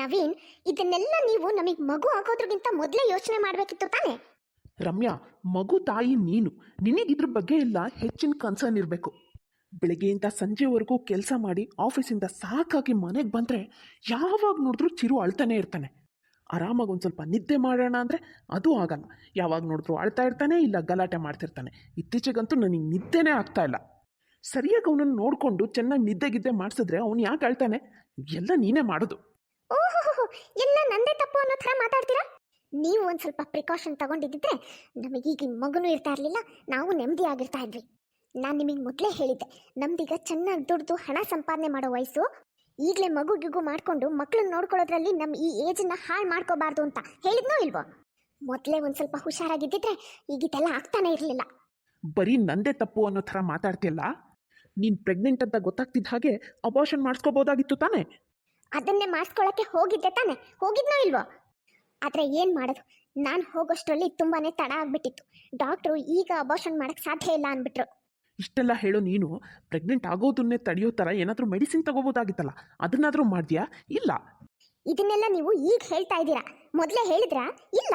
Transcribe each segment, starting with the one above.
ನವೀನ್, ಇದನ್ನೆಲ್ಲ ನೀವು ನಮಗೆ ಮಗು ಆಗೋದ್ರಗಿಂತ ಮೊದಲೇ ಯೋಚನೆ ಮಾಡಬೇಕಿತ್ತು ತಾನೆ? ರಮ್ಯಾ, ಮಗು ತಾಯಿ ನೀನು. ನಿನಗಿದ್ರ ಬಗ್ಗೆ ಎಲ್ಲ ಹೆಚ್ಚಿನ ಕನ್ಸರ್ನ್ ಇರಬೇಕು. ಬೆಳಗ್ಗೆಯಿಂದ ಸಂಜೆವರೆಗೂ ಕೆಲಸ ಮಾಡಿ ಆಫೀಸಿಂದ ಸಾಕಾಗಿ ಮನೆಗೆ ಬಂದರೆ ಯಾವಾಗ ನೋಡಿದ್ರು ಚಿರು ಅಳ್ತಾನೆ ಇರ್ತಾನೆ. ಆರಾಮಾಗಿ ಒಂದು ಸ್ವಲ್ಪ ನಿದ್ದೆ ಮಾಡೋಣ ಅಂದರೆ ಅದು ಆಗಲ್ಲ. ಯಾವಾಗ ನೋಡಿದ್ರು ಅಳ್ತಾ ಇರ್ತಾನೆ, ಇಲ್ಲ ಗಲಾಟೆ ಮಾಡ್ತಿರ್ತಾನೆ. ಇತ್ತೀಚೆಗಂತೂ ನನಗೆ ನಿದ್ದೆನೇ ಆಗ್ತಾ ಇಲ್ಲ. ಸರಿಯಾಗಿ ಅವನನ್ನು ನೋಡಿಕೊಂಡು ಚೆನ್ನಾಗಿ ನಿದ್ದೆಗಿದ್ದೆ ಮಾಡಿಸಿದ್ರೆ ಅವನು ಯಾಕೆ ಅಳ್ತಾನೆ? ಎಲ್ಲ ನೀನೇ ಮಾಡೋದು. ಓಹೋ ಎಲ್ಲ ನಂದೇ ತಪ್ಪು ಅನ್ನೋ ಥರ ಮಾತಾಡ್ತೀರಾ? ನೀವು ಒಂದು ಸ್ವಲ್ಪ ಪ್ರಿಕಾಷನ್ ತಗೊಂಡಿದ್ದಿದ್ರೆ ನಮಗೀಗ ಮಗನೂ ಇರ್ತಾ ಇರಲಿಲ್ಲ, ನಾವು ನೆಮ್ಮದಿ ಆಗಿರ್ತಾ ಇದ್ವಿ. ನಾನು ನಿಮಗೆ ಮೊದಲೇ ಹೇಳಿದ್ದೆ, ನಮ್ದೀಗ ಚೆನ್ನಾಗಿ ದುಡ್ದು ಹಣ ಸಂಪಾದನೆ ಮಾಡೋ ವಯಸ್ಸು. ಈಗಲೇ ಮಗು ಗಿಗು ಮಾಡಿಕೊಂಡು ಮಕ್ಕಳನ್ನ ನೋಡ್ಕೊಳ್ಳೋದ್ರಲ್ಲಿ ನಮ್ಮ ಈ ಏಜನ್ನ ಹಾಳು ಮಾಡ್ಕೋಬಾರ್ದು ಅಂತ ಹೇಳಿದ್ನೋ ಇಲ್ವೋ? ಮೊದಲೇ ಒಂದು ಸ್ವಲ್ಪ ಹುಷಾರಾಗಿದ್ದಿದ್ರೆ ಈಗಿದೆಲ್ಲ ಆಗ್ತಾನೆ ಇರಲಿಲ್ಲ. ಬರೀ ನಂದೇ ತಪ್ಪು ಅನ್ನೋ ಥರ ಮಾತಾಡ್ತಿಲ್ಲ ನೀನು ಪ್ರೆಗ್ನೆಂಟ್ ಅಂತ ಗೊತ್ತಾಗ್ತಿದ್ದ ಹಾಗೆ ಅಬಾರ್ಷನ್ ಮಾಡಿಸ್ಕೋಬೋದಾಗಿತ್ತು ತಾನೇ? ಅದನ್ನೇ ಮಾಡಿಸ್ಕೊಳ್ಳೋಕ್ಕೆ ಹೋಗಿದ್ದೆ ತಾನೆ. ಹೋಗಿದ್ನೋ ಇಲ್ವೋ? ಆದರೆ ಏನು ಮಾಡೋದು? ನಾನು ಹೋಗೋಷ್ಟರಲ್ಲಿ ತುಂಬಾ ತಡ ಆಗಿಬಿಟ್ಟಿತ್ತು. ಡಾಕ್ಟ್ರು ಈಗ ಅಬಾರ್ಷನ್ ಮಾಡೋಕ್ಕೆ ಸಾಧ್ಯ ಇಲ್ಲ ಅಂದ್ಬಿಟ್ರು. ಇಷ್ಟೆಲ್ಲ ಹೇಳೋ ನೀನು ಪ್ರೆಗ್ನೆಂಟ್ ಆಗೋದನ್ನೇ ತಡೆಯೋ ಥರ ಏನಾದರೂ ಮೆಡಿಸಿನ್ ತಗೋಬೋದಾಗಿತ್ತಲ್ಲ ಅದನ್ನಾದರೂ ಮಾಡಿದ್ಯಾ? ಇಲ್ಲ. ಇದನ್ನೆಲ್ಲ ನೀವು ಈಗ ಹೇಳ್ತಾ ಇದ್ದೀರಾ? ಮೊದಲೇ ಹೇಳಿದ್ರಾ? ಇಲ್ಲ.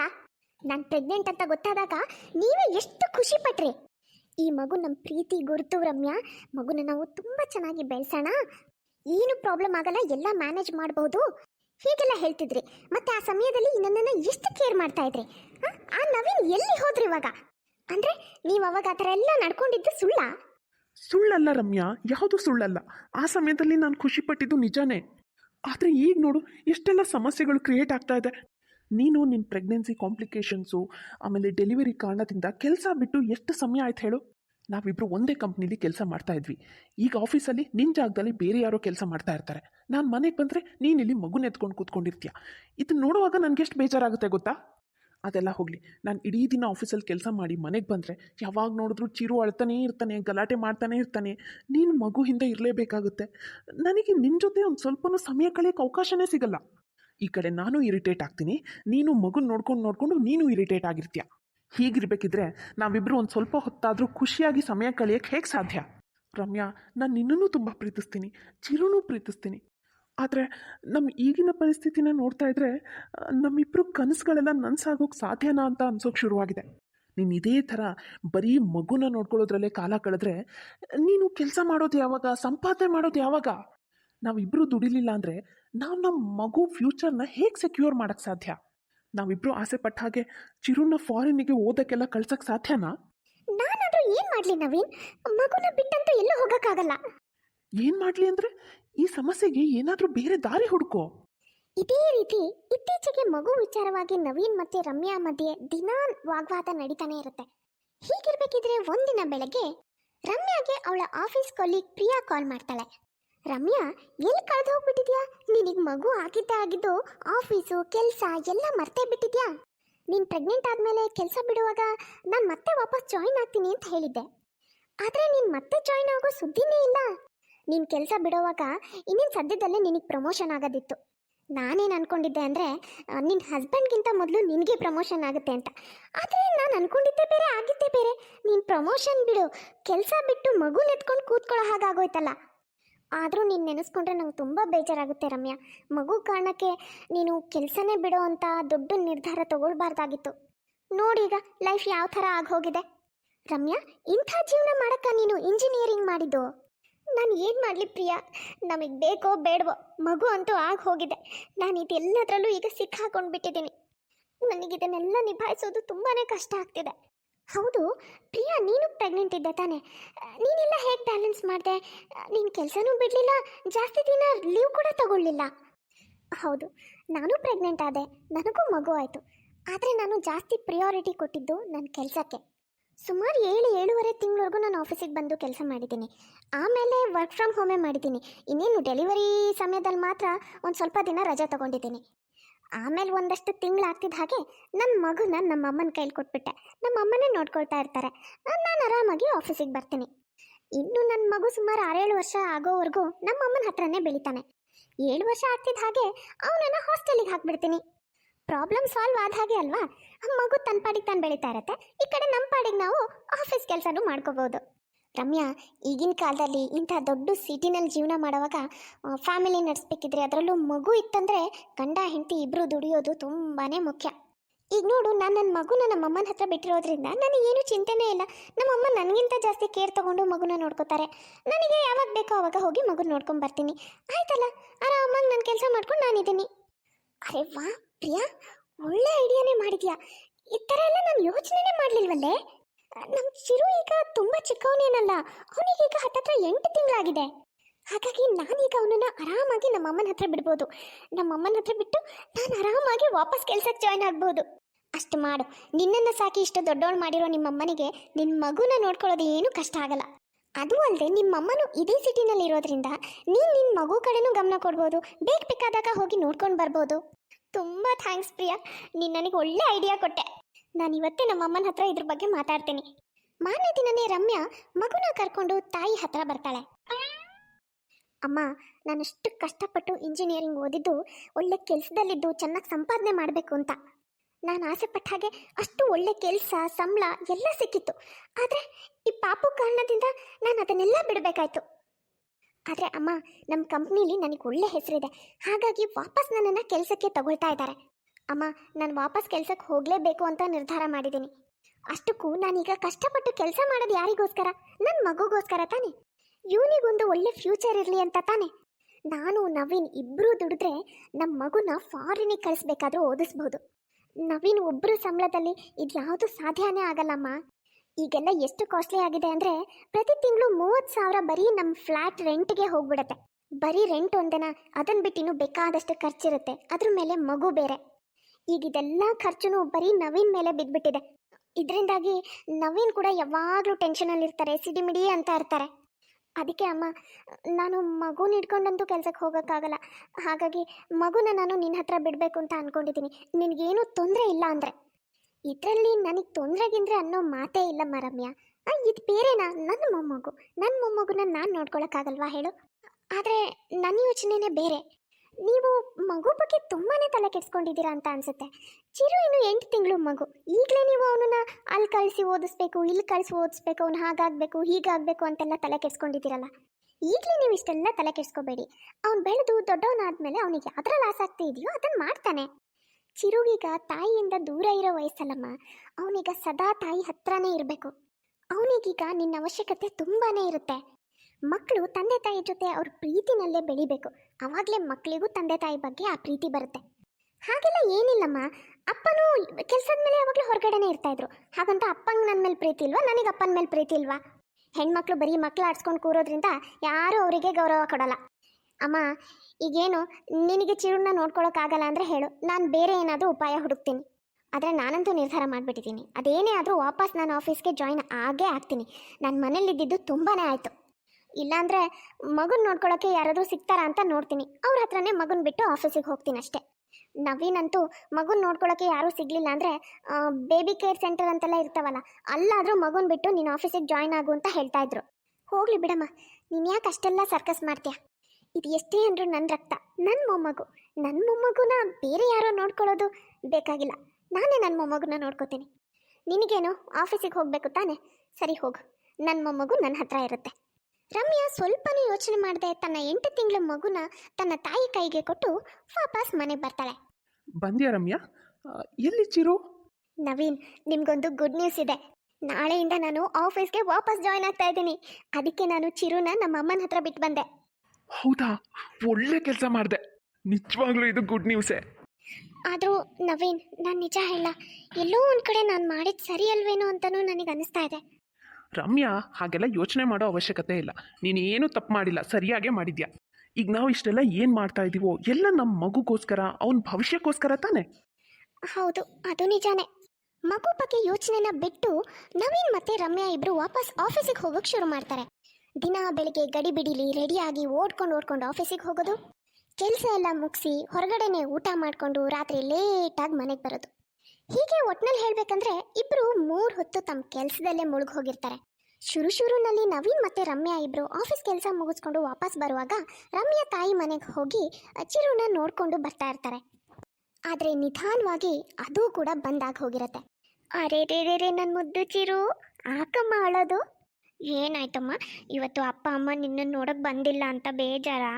ನಾನು ಪ್ರೆಗ್ನೆಂಟ್ ಅಂತ ಗೊತ್ತಾದಾಗ ನೀವೇ ಎಷ್ಟು ಖುಷಿ ಪಟ್ರಿ. ಈ ಮಗು ನಮ್ಮ ಪ್ರೀತಿ ಗುರುತು ರಮ್ಯಾ. ಮಗುನ ನಾವು ತುಂಬ ಚೆನ್ನಾಗಿ ಬೆಳೆಸೋಣ. ಏನು ಪ್ರಾಬ್ಲಮ್ ಆಗಲ್ಲ, ಎಲ್ಲ ಮ್ಯಾನೇಜ್ ಮಾಡಬಹುದು ಹೀಗೆಲ್ಲ ಹೇಳ್ತಿದ್ರಿ. ಮತ್ತೆ ಆ ಸಮಯದಲ್ಲಿ ನನ್ನನ್ನು ಎಷ್ಟು ಕೇರ್ ಮಾಡ್ತಾ ಇದ್ರಿ? ಆ? ನವೀನ್ ಎಲ್ಲಿ ಹೋದ್ರಿ ಇವಾಗ? ಅಂದ್ರೆ ನೀವು ಅವಾಗ ಆ ಥರ ಎಲ್ಲ ನಡ್ಕೊಂಡಿದ್ದು ಸುಳ್ಳ? ಸುಳ್ಳಲ್ಲ ರಮ್ಯಾ, ಯಾವುದು ಸುಳ್ಳಲ್ಲ. ಆ ಸಮಯದಲ್ಲಿ ನಾನು ಖುಷಿ ಪಟ್ಟಿದ್ದು ನಿಜಾನೇ. ಆದರೆ ಈಗ ನೋಡು, ಎಷ್ಟೆಲ್ಲ ಸಮಸ್ಯೆಗಳು ಕ್ರಿಯೇಟ್ ಆಗ್ತಾ ಇದೆ. ನೀನು ನಿನ್ನ ಪ್ರೆಗ್ನೆನ್ಸಿ ಕಾಂಪ್ಲಿಕೇಶನ್ಸು ಆಮೇಲೆ ಡೆಲಿವರಿ ಕಾರಣದಿಂದ ಕೆಲಸ ಬಿಟ್ಟು ಎಷ್ಟು ಸಮಯ ಆಯ್ತು ಹೇಳು? ನಾವಿಬ್ಬರು ಒಂದೇ ಕಂಪ್ನಿಲಿ ಕೆಲಸ ಮಾಡ್ತಾ ಇದ್ವಿ. ಈಗ ಆಫೀಸಲ್ಲಿ ನಿನ್ನ ಜಾಗದಲ್ಲಿ ಬೇರೆ ಯಾರೋ ಕೆಲಸ ಮಾಡ್ತಾ ಇರ್ತಾರೆ. ನಾನು ಮನೆಗೆ ಬಂದರೆ ನೀನು ಇಲ್ಲಿ ಮಗುನ ಎತ್ಕೊಂಡು ಕೂತ್ಕೊಂಡಿರ್ತೀಯ? ಇದನ್ನ ನೋಡುವಾಗ ನನಗೆ ಎಷ್ಟು ಬೇಜಾರಾಗುತ್ತೆ ಗೊತ್ತಾ? ಅದೆಲ್ಲ ಹೋಗಲಿ. ನಾನು ಇಡೀ ದಿನ ಆಫೀಸಲ್ಲಿ ಕೆಲಸ ಮಾಡಿ ಮನೆಗೆ ಬಂದರೆ ಯಾವಾಗ ನೋಡಿದ್ರೂ ಚಿರು ಅಳ್ತಾನೇ ಇರ್ತಾನೆ, ಗಲಾಟೆ ಮಾಡ್ತಾನೆ ಇರ್ತಾನೆ. ನೀನು ಮಗು ಹಿಂದೆ ಇರಲೇಬೇಕಾಗುತ್ತೆ. ನನಗೆ ನಿನ್ನ ಜೊತೆ ಒಂದು ಸ್ವಲ್ಪನೂ ಸಮಯ ಕಳೆಯೋಕ್ಕೆ ಅವಕಾಶನೇ ಸಿಗಲ್ಲ. ಈ ಕಡೆ ನಾನು ಇರಿಟೇಟ್ ಆಗ್ತೀನಿ. ನೀನು ಮಗುನ ನೋಡ್ಕೊಂಡು ನೋಡಿಕೊಂಡು ನೀನು ಇರಿಟೇಟ್ ಆಗಿರ್ತೀಯ? ಹೀಗಿರ್ಬೇಕಿದ್ರೆ ನಾವಿಬ್ಬರು ಒಂದು ಸ್ವಲ್ಪ ಹೊತ್ತಾದರೂ ಖುಷಿಯಾಗಿ ಸಮಯ ಕಳೆಯೋಕ್ಕೆ ಹೇಗೆ ಸಾಧ್ಯ? ರಮ್ಯಾ, ನಾನು ನಿನ್ನೂ ತುಂಬ ಪ್ರೀತಿಸ್ತೀನಿ, ಚಿರುನೂ ಪ್ರೀತಿಸ್ತೀನಿ. ಆದರೆ ನಮ್ಮ ಈಗಿನ ಪರಿಸ್ಥಿತಿನ ನೋಡ್ತಾ ಇದ್ರೆ ನಮ್ಮಿಬ್ಬರು ಕನಸುಗಳೆಲ್ಲ ನನಸಾಗೋಕ್ಕೆ ಸಾಧ್ಯನಾ ಅಂತ ಅನ್ಸೋಕೆ ಶುರುವಾಗಿದೆ. ನೀನು ಇದೇ ಥರ ಬರೀ ಮಗುನ ನೋಡ್ಕೊಳ್ಳೋದ್ರಲ್ಲೇ ಕಾಲ ಕಳೆದ್ರೆ, ನೀನು ಕೆಲಸ ಮಾಡೋದು ಯಾವಾಗ, ಸಂಪಾದನೆ ಮಾಡೋದು ಯಾವಾಗ? ನಾವಿಬ್ಬರು ದುಡಿಲಿಲ್ಲ ಅಂದರೆ ನಾವು ನಮ್ಮ ಮಗು ಫ್ಯೂಚರ್ನ ಹೇಗೆ ಸೆಕ್ಯೂರ್ ಮಾಡೋಕ್ಕೆ ಸಾಧ್ಯ? ನಾವಿಬ್ಬರು ಆಸೆ ಪಟ್ಟ ಹಾಗೆ ಚಿರುನ ಫಾರಿನಿಗೆ ಓದಕ್ಕೆಲ್ಲ ಕಳ್ಸಕ್ ಸಾಧ್ಯನಾ? ನಾನಾದ್ರೂ ಏನ್ ಮಾಡ್ಲಿ ನವೀನ್? ಮಗುನ ಬಿಟ್ಟಂತೂ ಎಲ್ಲೂ ಹೋಗಕ್ಕಾಗಲ್ಲ. ಏನು ಮಾಡ್ಲಿ ಅಂದ್ರೆ? ಈ ಸಮಸ್ಯೆಗೆ ಏನಾದ್ರೂ ಬೇರೆ ದಾರಿ ಹುಡುಕೋ. ಇದೇ ರೀತಿ ಇತ್ತೀಚೆಗೆ ಮಗು ವಿಚಾರವಾಗಿ ನವೀನ್ ಮತ್ತೆ ರಮ್ಯಾ ಮಧ್ಯೆ ದಿನಾ ವಾಗ್ವಾದ ನಡೀತಾನೆ ಇರುತ್ತೆ. ಹೀಗಿರ್ಬೇಕಿದ್ರೆ ಒಂದಿನ ಬೆಳಗ್ಗೆ ರಮ್ಯಾಗೆ ಅವಳ ಆಫೀಸ್ ಕೊಲೀಗ್ ಪ್ರಿಯಾ ಕಾಲ್ ಮಾಡ್ತಾಳೆ. ರಮ್ಯಾ, ಎಲ್ಲಿ ಕಳೆದು ಹೋಗ್ಬಿಟ್ಟಿದ್ಯಾ? ನಿನಗೆ ಮಗು ಆಗಿದ್ದೇ ಆಗಿದ್ದು ಆಫೀಸು, ಕೆಲಸ ಎಲ್ಲ ಮರ್ತೇ ಬಿಟ್ಟಿದ್ಯಾ? ನೀನು ಪ್ರೆಗ್ನೆಂಟ್ ಆದಮೇಲೆ ಕೆಲಸ ಬಿಡುವಾಗ ನಾನು ಮತ್ತೆ ವಾಪಸ್ ಜಾಯಿನ್ ಆಗ್ತೀನಿ ಅಂತ ಹೇಳಿದ್ದೆ. ಆದರೆ ನೀನು ಮತ್ತೆ ಜಾಯಿನ್ ಆಗೋ ಸುದ್ದಿನೇ ಇಲ್ಲ. ನೀನು ಕೆಲಸ ಬಿಡುವಾಗ ಇನ್ನೇನು ಸದ್ಯದಲ್ಲೇ ನಿನಗೆ ಪ್ರಮೋಷನ್ ಆಗೋದಿತ್ತು. ನಾನೇನು ಅನ್ಕೊಂಡಿದ್ದೆ ಅಂದರೆ ನಿನ್ನ ಹಸ್ಬೆಂಡ್ಗಿಂತ ಮೊದಲು ನಿನಗೆ ಪ್ರಮೋಷನ್ ಆಗುತ್ತೆ ಅಂತ. ಆದರೆ ನಾನು ಅನ್ಕೊಂಡಿದ್ದೆ ಬೇರೆ, ಆಗಿದ್ದೆ ಬೇರೆ. ನೀನು ಪ್ರಮೋಷನ್ ಬಿಡು, ಕೆಲಸ ಬಿಟ್ಟು ಮಗು ನೆತ್ಕೊಂಡು ಕೂತ್ಕೊಳ್ಳೋ ಹಾಗಾಗೋಯ್ತಲ್ಲ. ಆದರೂ ನೀನು ನೆನೆಸ್ಕೊಂಡ್ರೆ ನಂಗೆ ತುಂಬ ಬೇಜಾರಾಗುತ್ತೆ ರಮ್ಯಾ. ಮಗು ಕಾರಣಕ್ಕೆ ನೀನು ಕೆಲಸನೇ ಬಿಡೋ ಅಂತ ದೊಡ್ಡ ನಿರ್ಧಾರ ತಗೊಳ್ಬಾರ್ದಾಗಿತ್ತು. ನೋಡೀಗ ಲೈಫ್ ಯಾವ ಥರ ಆಗೋಗಿದೆ ರಮ್ಯಾ, ಇಂಥ ಜೀವನ ಮಾಡೋಕ್ಕೆ ನೀನು ಇಂಜಿನಿಯರಿಂಗ್ ಮಾಡಿದ್ದು? ನಾನು ಏನು ಮಾಡಲಿ ಪ್ರಿಯಾ? ನಮಗೆ ಬೇಕೋ ಬೇಡವೋ, ಮಗು ಅಂತೂ ಆಗಿ ಹೋಗಿದೆ ನಾನು ಇದೆಲ್ಲದರಲ್ಲೂ ಈಗ ಸಿಕ್ಕಾಕೊಂಡು ಬಿಟ್ಟಿದ್ದೀನಿ ನನಗಿದನ್ನೆಲ್ಲ ನಿಭಾಯಿಸೋದು ತುಂಬಾ ಕಷ್ಟ ಆಗ್ತಿದೆ. ಹೌದು, ಪ್ರಿಯಾ ನೀನು ಪ್ರೆಗ್ನೆಂಟ್ ಇದ್ದೆ ತಾನೆ. ನೀನೆಲ್ಲ ಹೇಗೆ ಬ್ಯಾಲೆನ್ಸ್ ಮಾಡಿದೆ? ನೀನು ಕೆಲಸನೂ ಬಿಡಲಿಲ್ಲ, ಜಾಸ್ತಿ ದಿನ ಲೀವ್ ಕೂಡ ತಗೊಳ್ಳಿಲ್ಲ ಹೌದು, ನಾನು ಪ್ರೆಗ್ನೆಂಟ್ ಆದೆ, ನನಗೂ ಮಗು ಆಯಿತು. ಆದರೆ ನಾನು ಜಾಸ್ತಿ ಪ್ರಿಯಾರಿಟಿ ಕೊಟ್ಟಿದ್ದು ನನ್ನ ಕೆಲಸಕ್ಕೆ. ಸುಮಾರು ಏಳು, ಏಳುವರೆ ತಿಂಗಳವರೆಗೂ ನಾನು ಆಫೀಸಿಗೆ ಬಂದು ಕೆಲಸ ಮಾಡಿದ್ದೀನಿ. ಆಮೇಲೆ ವರ್ಕ್ ಫ್ರಮ್ ಹೋಮೇ ಮಾಡಿದ್ದೀನಿ. ಇನ್ನೇನು ಡೆಲಿವರಿ ಸಮಯದಲ್ಲಿ ಮಾತ್ರ ಒಂದು ಸ್ವಲ್ಪ ದಿನ ರಜೆ ತಗೊಂಡಿದ್ದೀನಿ. ಆಮೇಲೆ ಒಂದಷ್ಟು ತಿಂಗಳಾಗ್ತಿದ್ದ ಹಾಗೆ ನನ್ನ ಮಗುನ ನಮ್ಮ ಅಮ್ಮನ ಕೈಲಿ ಕೊಟ್ಬಿಟ್ಟೆ. ನಮ್ಮ ಅಮ್ಮನೇ ನೋಡ್ಕೊಳ್ತಾ ಇರ್ತಾರೆ. ನಾನು ಆರಾಮಾಗಿ ಆಫೀಸಿಗೆ ಬರ್ತೀನಿ. ಇನ್ನು ನನ್ನ ಮಗು ಸುಮಾರು ಆರೇಳು ವರ್ಷ ಆಗೋವರೆಗೂ ನಮ್ಮ ಅಮ್ಮನ ಹತ್ರನೇ ಬೆಳಿತಾನೆ. ಏಳು ವರ್ಷ ಆಗ್ತಿದ್ದ ಹಾಗೆ ಅವನನ್ನು ಹಾಸ್ಟೆಲಿಗೆ ಹಾಕ್ಬಿಡ್ತೀನಿ. ಪ್ರಾಬ್ಲಮ್ ಸಾಲ್ವ್ ಆದ ಹಾಗೆ ಅಲ್ವಾ? ಮಗು ತನ್ನ ಪಾಡಿಗೆ ತಾನು ಬೆಳೀತಾ ಇರತ್ತೆ. ಈ ಕಡೆ ನಮ್ಮ ಪಾಡಿಗೆ ನಾವು ಆಫೀಸ್ ಕೆಲಸನೂ ಮಾಡ್ಕೋಬಹುದು ರಮ್ಯಾ, ಈಗಿನ ಕಾಲದಲ್ಲಿ ಇಂಥ ದೊಡ್ಡ ಸಿಟಿನಲ್ಲಿ ಜೀವನ ಮಾಡುವಾಗ ಫ್ಯಾಮಿಲಿ ನಡೆಸ್ಬೇಕಿದ್ರೆ ಅದರಲ್ಲೂ ಮಗು ಇತ್ತಂದರೆ ಗಂಡ, ಹೆಂಡತಿ ಇಬ್ಬರು ದುಡಿಯೋದು ತುಂಬಾ ಮುಖ್ಯ. ಈಗ ನೋಡು, ನಾನು ನನ್ನ ಮಗು ನನ್ನ ಅಮ್ಮನ ಹತ್ರ ಬಿಟ್ಟಿರೋದ್ರಿಂದ ನನಗೇನು ಚಿಂತೆನೇ ಇಲ್ಲ. ನಮ್ಮ ಅಮ್ಮ ನನಗಿಂತ ಜಾಸ್ತಿ ಕೇರ್ ತಗೊಂಡು ಮಗುನ ನೋಡ್ಕೋತಾರೆ. ನನಗೆ ಯಾವಾಗ ಬೇಕೋ ಅವಾಗ ಹೋಗಿ ಮಗುನ ನೋಡ್ಕೊಂಡು ಬರ್ತೀನಿ. ಆಯ್ತಲ್ಲ, ಆರಾಮಾಗಿ ನನ್ನ ಕೆಲಸ ಮಾಡ್ಕೊಂಡು ನಾನಿದ್ದೀನಿ. ಅರೆ ವಾ ಪ್ರಿಯಾ, ಒಳ್ಳೆ ಐಡಿಯಾನೇ ಮಾಡಿದ್ಯಾ? ಈ ಥರ ಎಲ್ಲ ನಾನು ಯೋಚನೆನೇ ಮಾಡಲಿಲ್ವಲ್ಲೇ? ನಮ್ಮ ಚಿರು ಈಗ ತುಂಬಾ ಚಿಕ್ಕವನೇನಲ್ಲ, ಅವನಿಗೀಗ ಹತ್ತತ್ರ ಎಂಟು ತಿಂಗಳಾಗಿದೆ. ಹಾಗಾಗಿ ನಾನೀಗ ಅವನನ್ನ ಆರಾಮಾಗಿ ನಮ್ಮ ಅಮ್ಮನ ಹತ್ರ ಬಿಡ್ಬೋದು. ನಮ್ಮ ಅಮ್ಮನ ಹತ್ರ ಬಿಟ್ಟು ನಾನು ಆರಾಮಾಗಿ ವಾಪಸ್ ಕೆಲ್ಸಕ್ಕೆ ಜಾಯ್ನ್ ಆಗ್ಬೋದು. ಅಷ್ಟು ಮಾಡು, ನಿನ್ನನ್ನು ಸಾಕಿ ಇಷ್ಟು ದೊಡ್ಡವಳು ಮಾಡಿರೋ ನಿಮ್ಮಮ್ಮನಿಗೆ ನಿನ್ನ ಮಗುನ ನೋಡ್ಕೊಳ್ಳೋದು ಏನೂ ಕಷ್ಟ ಆಗಲ್ಲ. ಅದು ಅಲ್ಲದೆ ನಿಮ್ಮಮ್ಮನು ಇದೇ ಸಿಟಿನಲ್ಲಿ ಇರೋದ್ರಿಂದ ನೀನು ನಿನ್ನ ಮಗು ಕಡೆನೂ ಗಮನ ಕೊಡ್ಬೋದು, ಬೇಕು ಬೇಕಾದಾಗ ಹೋಗಿ ನೋಡ್ಕೊಂಡು ಬರ್ಬೋದು. ತುಂಬ ಥ್ಯಾಂಕ್ಸ್ ಪ್ರಿಯಾ, ನೀನು ನನಗೆ ಒಳ್ಳೆ ಐಡಿಯಾ ಕೊಟ್ಟೆ. ನಾನು ಇವತ್ತೇ ನಮ್ಮ ಅಮ್ಮನ ಹತ್ರ ಇದ್ರ ಬಗ್ಗೆ ಮಾತಾಡ್ತೀನಿ. ಮಾರನೇ ದಿನನೇ ರಮ್ಯಾ ಮಗುನ ಕರ್ಕೊಂಡು ತಾಯಿ ಹತ್ರ ಬರ್ತಾಳೆ. ಅಮ್ಮ, ನಾನಷ್ಟು ಕಷ್ಟಪಟ್ಟು ಇಂಜಿನಿಯರಿಂಗ್ ಓದಿದ್ದು ಒಳ್ಳೆ ಕೆಲಸದಲ್ಲಿದ್ದು ಚೆನ್ನಾಗಿ ಸಂಪಾದನೆ ಮಾಡಬೇಕು ಅಂತ. ನಾನು ಆಸೆ ಪಟ್ಟ ಹಾಗೆ ಅಷ್ಟು ಒಳ್ಳೆ ಕೆಲಸ, ಸಂಬಳ ಎಲ್ಲ ಸಿಕ್ಕಿತ್ತು. ಆದರೆ ಈ ಪಾಪು ಕಾರಣದಿಂದ ನಾನು ಅದನ್ನೆಲ್ಲ ಬಿಡಬೇಕಾಯ್ತು. ಆದರೆ ಅಮ್ಮ ನಮ್ಮ ಕಂಪ್ನೀಲಿ ನನಗೆ ಒಳ್ಳೆ ಹೆಸರಿದೆ. ಹಾಗಾಗಿ ವಾಪಸ್ ನನ್ನನ್ನು ಕೆಲಸಕ್ಕೆ ತಗೊಳ್ತಾ ಇದ್ದಾರೆ. ಅಮ್ಮ, ನಾನು ವಾಪಸ್ ಕೆಲಸಕ್ಕೆ ಹೋಗಲೇಬೇಕು ಅಂತ ನಿರ್ಧಾರ ಮಾಡಿದ್ದೀನಿ ಅಷ್ಟಕ್ಕೂ ನಾನೀಗ ಕಷ್ಟಪಟ್ಟು ಕೆಲಸ ಮಾಡೋದು ಯಾರಿಗೋಸ್ಕರ? ನನ್ನ ಮಗುಗೋಸ್ಕರ ತಾನೆ? ಇವನಿಗೊಂದು ಒಳ್ಳೆ ಫ್ಯೂಚರ್ ಇರಲಿ ಅಂತ ತಾನೆ? ನಾನು, ನವೀನ್ ಇಬ್ಬರೂ ದುಡಿದ್ರೆ ನಮ್ಮ ಮಗುನ ಫಾರಿನಿಗೆ ಕಳಿಸ್ಬೇಕಾದ್ರೂ ಓದಿಸ್ಬೋದು. ನವೀನ್ ಒಬ್ಬರು ಸಂಬಳದಲ್ಲಿ ಇದ್ಯಾವುದು ಸಾಧ್ಯನೇ ಆಗಲ್ಲಮ್ಮ ಈಗೆಲ್ಲ ಎಷ್ಟು ಕಾಸ್ಟ್ಲಿ ಆಗಿದೆ ಅಂದರೆ ಪ್ರತಿ ತಿಂಗಳು ಮೂವತ್ತು ಸಾವಿರ ಬರೀ ನಮ್ಮ ಫ್ಲ್ಯಾಟ್ ರೆಂಟ್ಗೆ ಹೋಗ್ಬಿಡತ್ತೆ. ಬರೀ ರೆಂಟ್ ಒಂದೇನ? ಅದನ್ನು ಬಿಟ್ಟು ಇನ್ನೂ ಬೇಕಾದಷ್ಟು ಖರ್ಚಿರುತ್ತೆ. ಅದ್ರ ಮೇಲೆ ಮಗು ಬೇರೆ. ಈಗ ಇದೆಲ್ಲ ಖರ್ಚುನು ಬರೀ ನವೀನ್ ಮೇಲೆ ಬಿದ್ದುಬಿಟ್ಟಿದೆ ಇದರಿಂದಾಗಿ ನವೀನ್ ಕೂಡ ಯಾವಾಗಲೂ ಟೆನ್ಷನಲ್ಲಿರ್ತಾರೆ ಸಿಡಿಮಿಡಿ ಅಂತ ಇರ್ತಾರೆ. ಅದಕ್ಕೆ ಅಮ್ಮ, ನಾನು ಮಗುನ ಹಿಡ್ಕೊಂಡಂತೂ ಕೆಲಸಕ್ಕೆ ಹೋಗೋಕ್ಕಾಗಲ್ಲ. ಹಾಗಾಗಿ ಮಗುನ ನಾನು ನಿನ್ನ ಹತ್ರ ಬಿಡಬೇಕು ಅಂತ ಅಂದ್ಕೊಂಡಿದ್ದೀನಿ ನಿನಗೇನು ತೊಂದರೆ ಇಲ್ಲ ಅಂದರೆ? ಇದರಲ್ಲಿ ನನಗೆ ತೊಂದರೆ ಗಿಂದ್ರೆ ಅನ್ನೋ ಮಾತೇ ಇಲ್ಲ ಮರಮ್ಯ. ಇದು ಬೇರೆನಾ? ನನ್ನ ಮೊಮ್ಮಗು. ನನ್ನ ಮೊಮ್ಮಗುನ ನಾನು ನೋಡ್ಕೊಳಕ್ಕಾಗಲ್ವಾ ಹೇಳು? ಆದರೆ ನನ್ನ ಯೋಚನೆನೇ ಬೇರೆ. ನೀವು ಮಗು ಬಗ್ಗೆ ತುಂಬಾ ತಲೆ ಕೆಡ್ಸ್ಕೊಂಡಿದ್ದೀರಾ ಅಂತ ಅನ್ಸುತ್ತೆ. ಚಿರು ಇನ್ನು ಎಂಟು ತಿಂಗಳು ಮಗು. ಈಗಲೇ ನೀವು ಅವನನ್ನ ಅಲ್ಲಿ ಕಳಿಸಿ ಓದಿಸ್ಬೇಕು, ಇಲ್ಲಿ ಕಳಿಸಿ ಓದಿಸ್ಬೇಕು, ಅವ್ನು ಹಾಗಾಗಬೇಕು, ಹೀಗಾಗಬೇಕು ಅಂತೆಲ್ಲ ತಲೆ ಕೆಡ್ಸ್ಕೊಂಡಿದ್ದೀರಲ್ಲ. ಈಗಲೇ ನೀವು ಇಷ್ಟೆಲ್ಲ ತಲೆ ಕೆಡ್ಸ್ಕೋಬೇಡಿ. ಅವ್ನು ಬೆಳೆದು ದೊಡ್ಡವನಾದ್ಮೇಲೆ ಅವನಿಗೆ ಯಾವ್ದ್ರಲ್ಲಿ ಆಸಕ್ತಿ ಇದೆಯೋ ಅದನ್ನು ಮಾಡ್ತಾನೆ. ಚಿರುಗೀಗ ತಾಯಿಯಿಂದ ದೂರ ಇರೋ ವಯಸ್ಸಲ್ಲಮ್ಮ, ಅವನೀಗ ಸದಾ ತಾಯಿ ಹತ್ರನೇ ಇರಬೇಕು. ಅವನಿಗೀಗ ನಿನ್ನ ಅವಶ್ಯಕತೆ ತುಂಬಾ ಇರುತ್ತೆ. ಮಕ್ಕಳು ತಂದೆ ತಾಯಿ ಜೊತೆ ಅವ್ರ ಪ್ರೀತಿನಲ್ಲೇ ಬೆಳಿಬೇಕು. ಅವಾಗಲೇ ಮಕ್ಕಳಿಗೂ ತಂದೆ ತಾಯಿ ಬಗ್ಗೆ ಆ ಪ್ರೀತಿ ಬರುತ್ತೆ. ಹಾಗೆಲ್ಲ ಏನಿಲ್ಲಮ್ಮ. ಅಪ್ಪನೂ ಕೆಲಸದ ಮೇಲೆ ಯಾವಾಗಲೂ ಹೊರಗಡೆನೇ ಇರ್ತಾಯಿದ್ರು ಹಾಗಂತ ಅಪ್ಪಂಗೆ ನನ್ನ ಮೇಲೆ ಪ್ರೀತಿ ಇಲ್ವಾ? ನನಗೆ ಅಪ್ಪನ ಮೇಲೆ ಪ್ರೀತಿ ಇಲ್ವಾ? ಹೆಣ್ಮಕ್ಳು ಬರೀ ಮಕ್ಳು ಆಡ್ಸ್ಕೊಂಡು ಕೂರೋದ್ರಿಂದ ಯಾರೂ ಅವರಿಗೆ ಗೌರವ ಕೊಡಲ್ಲ. ಅಮ್ಮ, ಈಗೇನು ನಿನಗೆ ಚಿರುನ ನೋಡ್ಕೊಳ್ಳೋಕ್ಕಾಗಲ್ಲ ಅಂದರೆ ಹೇಳು. ನಾನು ಬೇರೆ ಏನಾದರೂ ಉಪಾಯ ಹುಡುಕ್ತೀನಿ. ಆದರೆ ನಾನಂತೂ ನಿರ್ಧಾರ ಮಾಡಿಬಿಟ್ಟಿದ್ದೀನಿ. ಅದೇನೇ ಆದರೂ ವಾಪಸ್ ನಾನು ಆಫೀಸ್ಗೆ ಜಾಯಿನ್ ಆಗೇ ಆಗ್ತೀನಿ. ನನ್ನ ಮನೇಲಿದ್ದಿದ್ದು ತುಂಬಾ ಆಯಿತು. ಇಲ್ಲಾಂದರೆ ಮಗುನ ನೋಡ್ಕೊಳ್ಳೋಕ್ಕೆ ಯಾರಾದರೂ ಸಿಗ್ತಾರಾ ಅಂತ ನೋಡ್ತೀನಿ. ಅವ್ರ ಹತ್ರನೇ ಮಗುನ ಬಿಟ್ಟು ಆಫೀಸಿಗೆ ಹೋಗ್ತೀನಿ ಅಷ್ಟೇ. ನವೀನಂತೂ ಮಗುನ ನೋಡ್ಕೊಳ್ಳೋಕ್ಕೆ ಯಾರೂ ಸಿಗಲಿಲ್ಲ ಅಂದರೆ ಬೇಬಿ ಕೇರ್ ಸೆಂಟರ್ ಅಂತೆಲ್ಲ ಇರ್ತಾವಲ್ಲ, ಅಲ್ಲಾದರೂ ಮಗುನ ಬಿಟ್ಟು ನೀನು ಆಫೀಸಿಗೆ ಜಾಯ್ನ್ ಆಗು ಅಂತ ಹೇಳ್ತಾ ಇದ್ರು. ಹೋಗ್ಲಿ ಬಿಡಮ್ಮ, ನೀನು ಯಾಕೆ ಅಷ್ಟೆಲ್ಲ ಸರ್ಕಸ್ ಮಾಡ್ತೀಯ? ಇದು ಎಷ್ಟೇ ಅಂದರೂ ನನ್ನ ರಕ್ತ ನನ್ನ ಮೊಮ್ಮಗು. ನನ್ನ ಮೊಮ್ಮಗುನ ಬೇರೆ ಯಾರೋ ನೋಡ್ಕೊಳ್ಳೋದು ಬೇಕಾಗಿಲ್ಲ. ನಾನೇ ನನ್ನ ಮೊಮ್ಮಗುನ ನೋಡ್ಕೋತೀನಿ. ನಿನಗೇನು ಆಫೀಸಿಗೆ ಹೋಗಬೇಕು ತಾನೆ? ಸರಿ ಹೋಗು. ನನ್ನ ಮೊಮ್ಮಗು ನನ್ನ ಹತ್ರ ಇರುತ್ತೆ. ರಮ್ಯಾ ಸ್ವಲ್ಪನೂ ಯೋಚನೆ ಮಾಡದೆ ತನ್ನ ಎಂಟು ತಿಂಗಳ ಮಗುನ ತನ್ನ ತಾಯಿ ಕೈಗೆ ಕೊಟ್ಟು ವಾಪಸ್ ಮನೆಗೆ ಬರ್ತಾಳೆ. ಬಂದ್ಯಾ ರಮ್ಯಾ? ಆ, ಎಲ್ಲಿ ಚಿರು? ನವೀನ್ ನಿಮ್ಗೊಂದು ಗುಡ್ ನ್ಯೂಸ್ ಇದೆ. ನಾಳೆಯಿಂದ ನಾನು ಆಫೀಸ್ಗೆ ವಾಪಸ್ ಜಾಯ್ನ್ ಆಗ್ತಾ ಇದ್ದೀನಿ. ಅದಕ್ಕೆ ನಾನು ಚಿರುನ ನಮ್ಮ ಅಮ್ಮನ ಹತ್ರ ಬಿಟ್ಟು ಬಂದೆ. ಹೌದಾ? ಒಳ್ಳೆ ಕೆಲಸ ಮಾಡಿದೆ. ನಿಜವಾಗ್ಲೂ ಇದು ಗುಡ್ ನ್ಯೂಸ್ ಆದರೂ ನವೀನ್ ನಾನು ನಿಜ ಹೇಳ ಎಲ್ಲೋ ಒಂದು ಕಡೆ ನಾನು ಮಾಡಿದ್ ಸರಿ ಅಲ್ವೇನೋ ಅಂತಲೂ ನನಗೆ ಅನಿಸ್ತಾ ಇದೆ. ರಮ್ಯಾ ಹಾಗೆಲ್ಲ ಯೋಚನೆ ಮಾಡೋ ಅವಶ್ಯಕತೆ ಇಲ್ಲ. ನೀನು ಏನೂ ತಪ್ಪು ಮಾಡಿಲ್ಲ, ಸರಿಯಾಗೇ ಮಾಡಿದ್ಯಾ? ಈಗ ನಾವು ಇಷ್ಟೆಲ್ಲ ಏನು ಮಾಡ್ತಾ ಇದ್ದೀವೋ ಎಲ್ಲ ನಮ್ಮ ಮಗುಗೋಸ್ಕರ, ಅವನ ಭವಿಷ್ಯಕ್ಕೋಸ್ಕರ ತಾನೆ? ಹೌದು, ಅದು ನಿಜಾನೇ. ಮಗು ಬಗ್ಗೆ ಯೋಚನೆನ ಬಿಟ್ಟು ನವೀನ್ ಮತ್ತೆ ರಮ್ಯಾ ಇಬ್ರು ವಾಪಸ್ ಆಫೀಸಿಗೆ ಹೋಗೋಕೆ ಶುರು ಮಾಡ್ತಾರೆ. ದಿನ ಬೆಳಿಗ್ಗೆ ಗಡಿ ಬಿಡಿಲಿ ರೆಡಿಯಾಗಿ ಓಡ್ಕೊಂಡು ಓಡ್ಕೊಂಡು ಆಫೀಸಿಗೆ ಹೋಗೋದು. ಕೆಲಸ ಎಲ್ಲ ಮುಗಿಸಿ ಹೊರಗಡೆನೆ ಊಟ ಮಾಡಿಕೊಂಡು ರಾತ್ರಿ ಲೇಟಾಗಿ ಮನೆಗೆ ಬರೋದು. ಹೀಗೆ ಒಟ್ನಲ್ಲಿ ಹೇಳ್ಬೇಕಂದ್ರೆ ಇಬ್ರು ಮೂರು ಹೊತ್ತು ತಮ್ಮ ಕೆಲಸದಲ್ಲೇ ಮುಳುಗಿ ಹೋಗಿರ್ತಾರೆ. ಶುರು ಶುರುನಲ್ಲಿ ನವೀನ್ ಮತ್ತೆ ರಮ್ಯಾ ಇಬ್ರು ಆಫೀಸ್ ಕೆಲಸ ಮುಗಿಸ್ಕೊಂಡು ವಾಪಸ್ ಬರುವಾಗ ರಮ್ಯಾ ತಾಯಿ ಮನೆಗೆ ಹೋಗಿ ಚಿರುನ ನೋಡ್ಕೊಂಡು ಬರ್ತಾ ಇರ್ತಾರೆ. ಆದರೆ ನಿಧಾನವಾಗಿ ಅದು ಕೂಡ ಬಂದಾಗಿ ಹೋಗಿರತ್ತೆ. ಅರೆ ರೇ ರೇ ನನ್ನ ಮುದ್ದು ಚಿರು ಆಕಮ್ಮ ಅಳೋದು? ಏನಾಯ್ತಮ್ಮ, ಇವತ್ತು ಅಪ್ಪ ಅಮ್ಮ ನಿನ್ನನ್ನು ನೋಡಕ್ ಬಂದಿಲ್ಲ ಅಂತ ಬೇಜಾರಾ?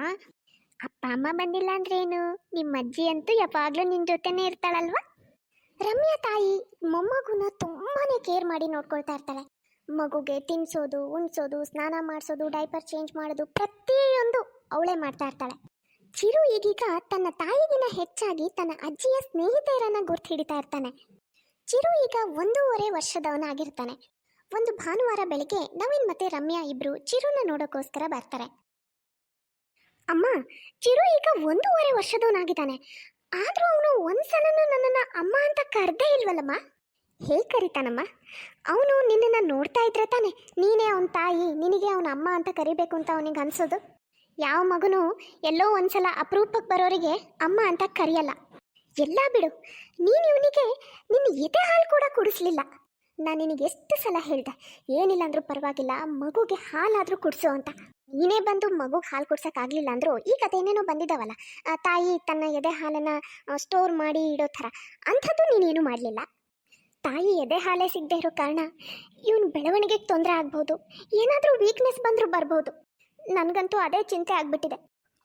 ಅಪ್ಪ ಅಮ್ಮ ಬಂದಿಲ್ಲ ಅಂದ್ರೆ ಏನು ನಿಮ್ಮ ಅಜ್ಜಿ ಅಂತೂ ಯಾವಾಗ್ಲೂ ನಿನ್ ಜೊತೆನೇ ಇರ್ತಾಳಲ್ವಾ? ರಮ್ಯಾ ತಾಯಿ ಮೊಮ್ಮಗುನ ತುಂಬಾನೇ ಕೇರ್ ಮಾಡಿ ನೋಡ್ಕೊಳ್ತಾ ಇರ್ತಾಳೆ. ಮಗುಗೆ ತಿನ್ಸೋದು, ಉಣ್ಸೋದು, ಸ್ನಾನ ಮಾಡಿಸೋದು ಡೈಪರ್ ಚೇಂಜ್ ಮಾಡೋದು ಪ್ರತಿಯೊಂದು ಅವಳೇ ಮಾಡ್ತಾ ಇರ್ತಾಳೆ. ಚಿರು ಈಗೀಗ ತನ್ನ ತಾಯಿಗಿನ ಹೆಚ್ಚಾಗಿ ತನ್ನ ಅಜ್ಜಿಯ ಸ್ನೇಹಿತೆಯರನ್ನ ಗುರ್ತು ಹಿಡಿತಾ ಇರ್ತಾನೆ. ಚಿರು ಈಗ ಒಂದೂವರೆ ವರ್ಷದವನಾಗಿರ್ತಾನೆ ಒಂದು ಭಾನುವಾರ ಬೆಳಿಗ್ಗೆ ನವೀನ್ ಮತ್ತೆ ರಮ್ಯಾ ಇಬ್ರು ಚಿರುನ ನೋಡೋಕ್ಕೋಸ್ಕರ ಬರ್ತಾರೆ. ಅಮ್ಮ, ಚಿರು ಈಗ ಒಂದೂವರೆ ವರ್ಷದವನಾಗಿದ್ದಾನೆ. ಆದ್ರೂ ಅವನು ಒಂದ್ಸಲನೂ ನನ್ನನ್ನ ಅಮ್ಮ ಅಂತ ಕರೆದೇ ಇಲ್ವಲ್ಲಮ್ಮ? ಹೇಗೆ ಕರಿತಾನಮ್ಮ. ಅವನು ನಿನ್ನನ್ನು ನೋಡ್ತಾ ಇದ್ರೆ ತಾನೆ ನೀನೇ ಅವನ ತಾಯಿ, ನಿನಗೆ ಅವನ ಅಮ್ಮ ಅಂತ ಕರಿಬೇಕು ಅಂತ ಅವನಿಗೆ ಅನ್ಸೋದು? ಯಾವ ಮಗನು ಎಲ್ಲೋ ಒಂದ್ಸಲ ಅಪರೂಪಕ್ಕೆ ಬರೋರಿಗೆ ಅಮ್ಮ ಅಂತ ಕರೆಯಲ್ಲ. ಎಲ್ಲ ಬಿಡು, ನೀನು ಇವನಿಗೆ ನಿನ್ನ ಎದೆ ಹಾಲು ಕೂಡ ಕುಡಿಸ್ಲಿಲ್ಲ. ನಾನು ನಿನಗೆ ಎಷ್ಟು ಸಲ ಹೇಳ್ದೆ? ಏನಿಲ್ಲ ಅಂದ್ರೂ ಪರವಾಗಿಲ್ಲ, ಮಗುಗೆ ಹಾಲಾದರೂ ಕುಡಿಸು ಅಂತ. ನೀನೇ ಬಂದು ಮಗುಗೆ ಹಾಲು ಕುಡ್ಸೋಕ್ಕಾಗಲಿಲ್ಲ ಅಂದರೂ ಈ ಕಥೇನೇನೋ ಬಂದಿದ್ದಾವಲ್ಲ ಆ ತಾಯಿ ತನ್ನ ಎದೆ ಹಾಲನ್ನು ಸ್ಟೋರ್ ಮಾಡಿ ಇಡೋ ಥರ. ಅಂಥದ್ದು ನೀನೇನು ಮಾಡಲಿಲ್ಲ. ತಾಯಿ ಎದೆ ಹಾಲೇ ಸಿಗದೆ ಇರೋ ಕಾರಣ ಇವನು ಬೆಳವಣಿಗೆಗೆ ತೊಂದರೆ ಆಗ್ಬೋದು. ಏನಾದರೂ ವೀಕ್ನೆಸ್ ಬಂದರೂ ಬರ್ಬೋದು. ನನಗಂತೂ ಅದೇ ಚಿಂತೆ ಆಗಿಬಿಟ್ಟಿದೆ.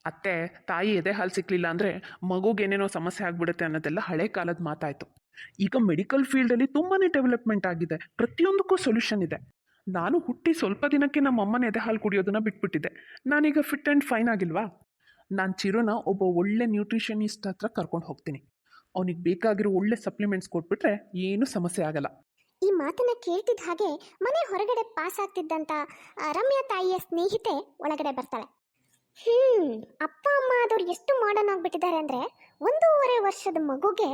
ಅತ್ತೆ, ತಾಯಿ ಎದೆ ಹಾಲು ಸಿಕ್ಕಲಿಲ್ಲ ಅಂದರೆ ಮಗುಗೇನೇನೋ ಸಮಸ್ಯೆ ಆಗ್ಬಿಡುತ್ತೆ ಅನ್ನೋದೆಲ್ಲ ಹಳೆ ಕಾಲದ ಮಾತಾಯಿತು. ಈಗ ಮೆಡಿಕಲ್ ಫೀಲ್ಡಲ್ಲಿ ತುಂಬಾ ಡೆವಲಪ್ಮೆಂಟ್ ಆಗಿದೆ. ಪ್ರತಿಯೊಂದಕ್ಕೂ ಸೊಲ್ಯೂಷನ್ ಇದೆ. ನಾನು ಹುಟ್ಟಿ ಸ್ವಲ್ಪ ದಿನಕ್ಕೆ ನಮ್ಮ ಅಮ್ಮನ ಎದೆ ಹಾಲು ಕುಡಿಯೋದನ್ನ ಬಿಟ್ಬಿಟ್ಟಿದ್ದೆ. ನಾನೀಗ ಫಿಟ್ ಆ್ಯಂಡ್ ಫೈನ್ ಆಗಿಲ್ವಾ? ನಾನು ಚಿರೋನ ಒಬ್ಬ ಒಳ್ಳೆ ನ್ಯೂಟ್ರಿಷನಿಸ್ಟ್ ಹತ್ರ ಕರ್ಕೊಂಡು ಹೋಗ್ತೀನಿ. ಅವನಿಗೆ ಬೇಕಾಗಿರೋ ಒಳ್ಳೆ ಸಪ್ಲಿಮೆಂಟ್ಸ್ ಕೊಟ್ಬಿಟ್ರೆ ಏನೂ ಸಮಸ್ಯೆ ಆಗಲ್ಲ. ಈ ಮಾತನ್ನ ಕೇಳ್ತಿದ್ದ ಹಾಗೆ ಮನೆ ಹೊರಗಡೆ ಪಾಸ್ ಆಗ್ತಿದ್ದಂತ ರಮ್ಯಾ ತಾಯಿಯ ಸ್ನೇಹಿತೆ ಒಳಗಡೆ ಬರ್ತಾಳೆ. ಹ್ಮ್, ಅಪ್ಪ, ಅಮ್ಮ ಆದವ್ರು ಎಷ್ಟು ಮಾಡರ್ನ್ ಆಗ್ಬಿಟ್ಟಿದ್ದಾರೆ ಅಂದ್ರೆ ಒಂದೂವರೆ ವರ್ಷದ ಮಗುಗೆ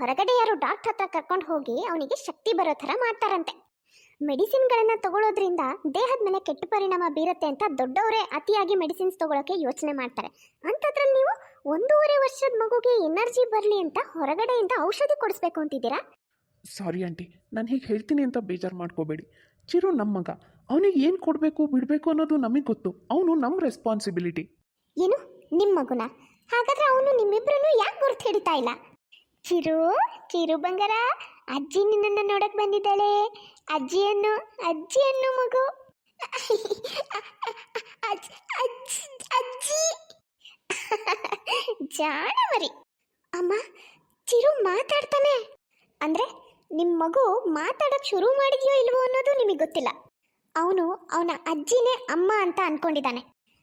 ಹೊರಗಡೆ ಯಾರು ಡಾಕ್ಟರ್ ಹತ್ರ ಕರ್ಕೊಂಡು ಹೋಗಿ ಅವನಿಗೆ ಶಕ್ತಿ ಬರೋ ಥರ ಮಾಡ್ತಾರಂತೆ. ಮೆಡಿಸಿನ್ಗಳನ್ನು ತಗೊಳ್ಳೋದ್ರಿಂದ ದೇಹದ ಮೇಲೆ ಕೆಟ್ಟ ಪರಿಣಾಮ ಬೀರುತ್ತೆ ಅಂತ ದೊಡ್ಡವರೇ ಅತಿಯಾಗಿ ಮೆಡಿಸಿನ್ಸ್ ತಗೊಳ್ಳೋಕೆ ಯೋಚನೆ ಮಾಡ್ತಾರೆ. ಅಂಥದ್ರಲ್ಲಿ ನೀವು ಒಂದೂವರೆ ವರ್ಷದ ಮಗುಗೆ ಎನರ್ಜಿ ಬರಲಿ ಅಂತ ಹೊರಗಡೆಯಿಂದ ಔಷಧಿ ಕೊಡಿಸ್ಬೇಕು ಅಂತಿದ್ದೀರಾ? ಸಾರಿ ಆಂಟಿ ನಾನು ಹೀಗೆ ಹೇಳ್ತೀನಿ ಅಂತ ಬೇಜಾರು ಮಾಡ್ಕೋಬೇಡಿ. ಚಿರು ನಮ್ಮ ಮಗ ಅವನಿಗೆ ಏನು ಕೊಡಬೇಕು ಬಿಡಬೇಕು ಅನ್ನೋದು ನಮಗೆ ಗೊತ್ತು. ಅವನು ನಮ್ಮ ರೆಸ್ಪಾನ್ಸಿಬಿಲಿಟಿ ಏನು? ನಿಮ್ಮ ಮಗುನ? ಹಾಗಾದ್ರೆ ಅವನು ನಿಮ್ಮಿಬ್ಬರನ್ನು ಯಾಕೆ ಗುರ್ತು ಹಿಡಿತಾ ಇಲ್ಲ? ಚಿರು ಚಿರು ಬಂಗಾರ, ಅಜ್ಜಿ ನಿನ್ನನ್ನು ನೋಡಕ್ ಬಂದಿದ್ದಾಳೆ. ಅಜ್ಜಿಯನ್ನು ಅಜ್ಜಿಯನ್ನು ಮಗು. ಅಜ್ಜಿ ಅಜ್ಜಿ ಜಾಣ ಅಮ್ಮ, ಚಿರು ಮಾತಾಡ್ತಾನೆ. ಅಂದ್ರೆ ನಿಮ್ಮ ಮಗು ಮಾತಾಡಕ್ ಶುರು ಮಾಡಿದ್ಯೋ ಇಲ್ವೋ ಅನ್ನೋದು ನಿಮಗೆ ಗೊತ್ತಿಲ್ಲ. ಅವನು ಅವನ ಅಜ್ಜಿನೇ ಅಮ್ಮ ಅಂತ ಅನ್ಕೊಂಡಿದ್ದಾನೆ.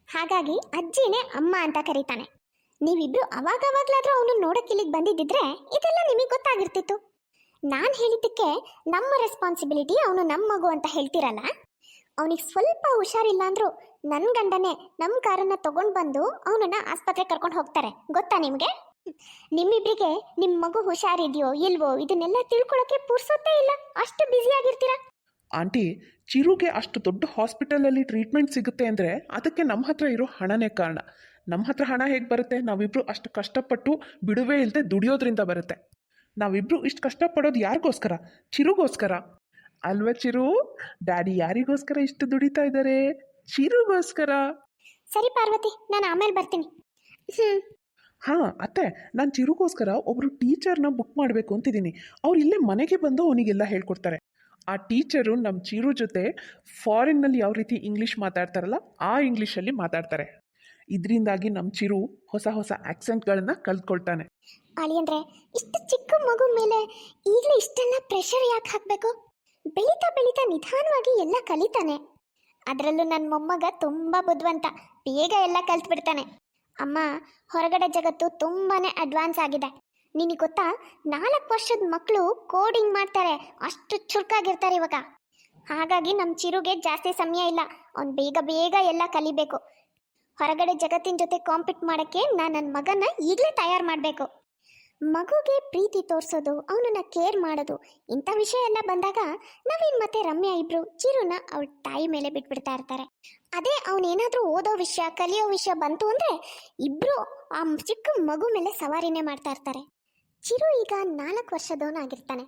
ಹಾಗಾಗಿ ಅಜ್ಜಿನೇ ಅಮ್ಮ ಅಂತ ಕರೀತಾನೆ. ನೀವಿಬ್ರು ಅವಾಗವಾಗ್ಲಾದ್ರೂ ಅವನು ನೋಡಕ್ಕೆ ಇಲ್ಲಿಗೆ ಬಂದಿದ್ದಿದ್ರೆ ಇದೆಲ್ಲ ನಿಮಗೆ ಗೊತ್ತಾಗಿರ್ತಿತ್ತು. ನಾನು ಹೇಳಿದ್ದಕ್ಕೆ ನಮ್ಮ ರೆಸ್ಪಾನ್ಸಿಬಿಲಿಟಿ ಅವನು ನಮ್ಮ ಮಗು ಅಂತ ಹೇಳ್ತಿರಲ್ಲ? ಅವನಿಗೆ ಸ್ವಲ್ಪ ಹುಷಾರಿಲ್ಲ ಅಂದ್ರು ನನ್ನ ಗಂಡನೇ ನಮ್ಮ ಕಾರನ್ನ ತಗೊಂಡು ಬಂದು ಅವನನ್ನ ಆಸ್ಪತ್ರೆಗೆ ಕರ್ಕೊಂಡು ಹೋಗ್ತಾರೆ. ಗೊತ್ತಾ ನಿಮಗೆ? ನಿಮ್ಮಿಬ್ರಿಗೆ ನಿಮ್ಮ ಮಗು ಹುಷಾರಿದೆಯೋ ಇಲ್ವೋ ಇದನ್ನೆಲ್ಲ ತಿಳ್ಕೊಳ್ಳೋಕೆ ಪುರ್ಸೊತ್ತೇ ಇಲ್ಲ. ಅಷ್ಟು ಬ್ಯುಸಿ ಆಗಿರ್ತೀರಾ? ಆಂಟಿ, ಚಿರುಗೆ ಅಷ್ಟು ದೊಡ್ಡ ಹಾಸ್ಪಿಟಲಲ್ಲಿ ಟ್ರೀಟ್ಮೆಂಟ್ ಸಿಗುತ್ತೆ ಅಂದರೆ ಅದಕ್ಕೆ ನಮ್ಮ ಹತ್ರ ಇರೋ ಹಣನೇ ಕಾರಣ. ನಮ್ಮ ಹತ್ರ ಹಣ ಹೇಗೆ ಬರುತ್ತೆ? ನಾವಿಬ್ಬರು ಅಷ್ಟು ಕಷ್ಟಪಟ್ಟು ಬಿಡುವೆ ಇಲ್ಲದೆ ದುಡಿಯೋದ್ರಿಂದ ಬರುತ್ತೆ. ನಾವಿಬ್ಬರು ಇಷ್ಟು ಕಷ್ಟಪಡೋದು ಯಾರಿಗೋಸ್ಕರ? ಚಿರುಗೋಸ್ಕರ. ಅಲ್ವಾ ಚಿರು? ಡ್ಯಾಡಿ ಯಾರಿಗೋಸ್ಕರ ಇಷ್ಟು ದುಡಿತಾ ಇದ್ದಾರೆ ಚಿರುಗೋಸ್ಕರ. ಸರಿ ಪಾರ್ವತಿ ನಾನು ಆಮೇಲೆ ಬರ್ತೀನಿ. ಹಾಂ ಅತ್ತೆ ನಾನು ಚಿರುಗೋಸ್ಕರ ಒಬ್ಬರು ಟೀಚರ್ನ ಬುಕ್ ಮಾಡಬೇಕು ಅಂತಿದ್ದೀನಿ. ಅವ್ರು ಇಲ್ಲೇ ಮನೆಗೆ ಬಂದು ಅವನಿಗೆಲ್ಲ ಹೇಳ್ಕೊಡ್ತಾರೆ. ಆ ಟೀಚರು ನಮ್ಮ ಚಿರು ಜೊತೆ ಫಾರಿನ್ನಲ್ಲಿ ಯಾವ ರೀತಿ ಇಂಗ್ಲೀಷ್ ಮಾತಾಡ್ತಾರಲ್ಲ ಆ ಇಂಗ್ಲೀಷಲ್ಲಿ ಮಾತಾಡ್ತಾರೆ. ಇದರಿಂದಾಗಿ ನಮ್ಮ ಚಿರು ಹೊಸ ಹೊಸ ಆಕ್ಸೆಂಟ್ಗಳನ್ನ ಕಲ್ತ್ಕೊಳ್ತಾನೆ ಅಳಿಯಂದ್ರೆ ಇಷ್ಟು ಚಿಕ್ಕ ಮಗು ಮೇಲೆ ಈಗಲೇ ಇಷ್ಟೆಲ್ಲ ಪ್ರೆಷರ್ ಯಾಕೆ ಹಾಕಬೇಕು? ಬೆಳೀತಾ ಬೆಳೀತಾ ನಿಧಾನವಾಗಿ ಎಲ್ಲ ಕಲಿತಾನೆ. ಅದರಲ್ಲೂ ನನ್ನ ಮೊಮ್ಮಗ ತುಂಬ ಬುದ್ಧಿವಂತ ಬೇಗ ಎಲ್ಲ ಕಲ್ತ್ಬಿಡ್ತಾನೆ. ಅಮ್ಮ, ಹೊರಗಡೆ ಜಗತ್ತು ತುಂಬಾನೇ ಅಡ್ವಾನ್ಸ್ ಆಗಿದೆ. ನಿನಗೆ ಗೊತ್ತಾ? ನಾಲ್ಕು ವರ್ಷದ ಮಕ್ಕಳು ಕೋಡಿಂಗ್ ಮಾಡ್ತಾರೆ. ಅಷ್ಟು ಚುರುಕಾಗಿರ್ತಾರೆ ಇವಾಗ. ಹಾಗಾಗಿ ನಮ್ಮ ಚಿರುಗೆ ಜಾಸ್ತಿ ಸಮಯ ಇಲ್ಲ. ಅವ್ನು ಬೇಗ ಬೇಗ ಎಲ್ಲ ಕಲಿಬೇಕು. ಹೊರಗಡೆ ಜಗತ್ತಿನ ಜೊತೆ ಕಾಂಪಿಟ್ ಮಾಡೋಕ್ಕೆ ನಾನು ನನ್ನ ಮಗನ ಈಗಲೇ ತಯಾರು ಮಾಡಬೇಕು. ಮಗುಗೆ ಪ್ರೀತಿ ತೋರಿಸೋದು, ಅವನನ್ನ ಕೇರ್ ಮಾಡೋದು, ಇಂಥ ವಿಷಯ ಎಲ್ಲ ಬಂದಾಗ ನವೀನ್ ಮತ್ತೆ ರಮ್ಯಾ ಇಬ್ರು ಚಿರುನ ಅವಳ ತಾಯಿ ಮೇಲೆ ಬಿಟ್ಬಿಡ್ತಾ ಇರ್ತಾರೆ. ಅದೇ ಅವನೇನಾದರೂ ಓದೋ ವಿಷಯ, ಕಲಿಯೋ ವಿಷಯ ಬಂತು ಅಂದ್ರೆ ಇಬ್ರು ಆ ಚಿಕ್ಕ ಮಗು ಮೇಲೆ ಸವಾರಿನೇ ಮಾಡ್ತಾ ಇರ್ತಾರೆ. ಚಿರು ಈಗ ನಾಲ್ಕು ವರ್ಷದವನಾಗಿರ್ತಾನೆ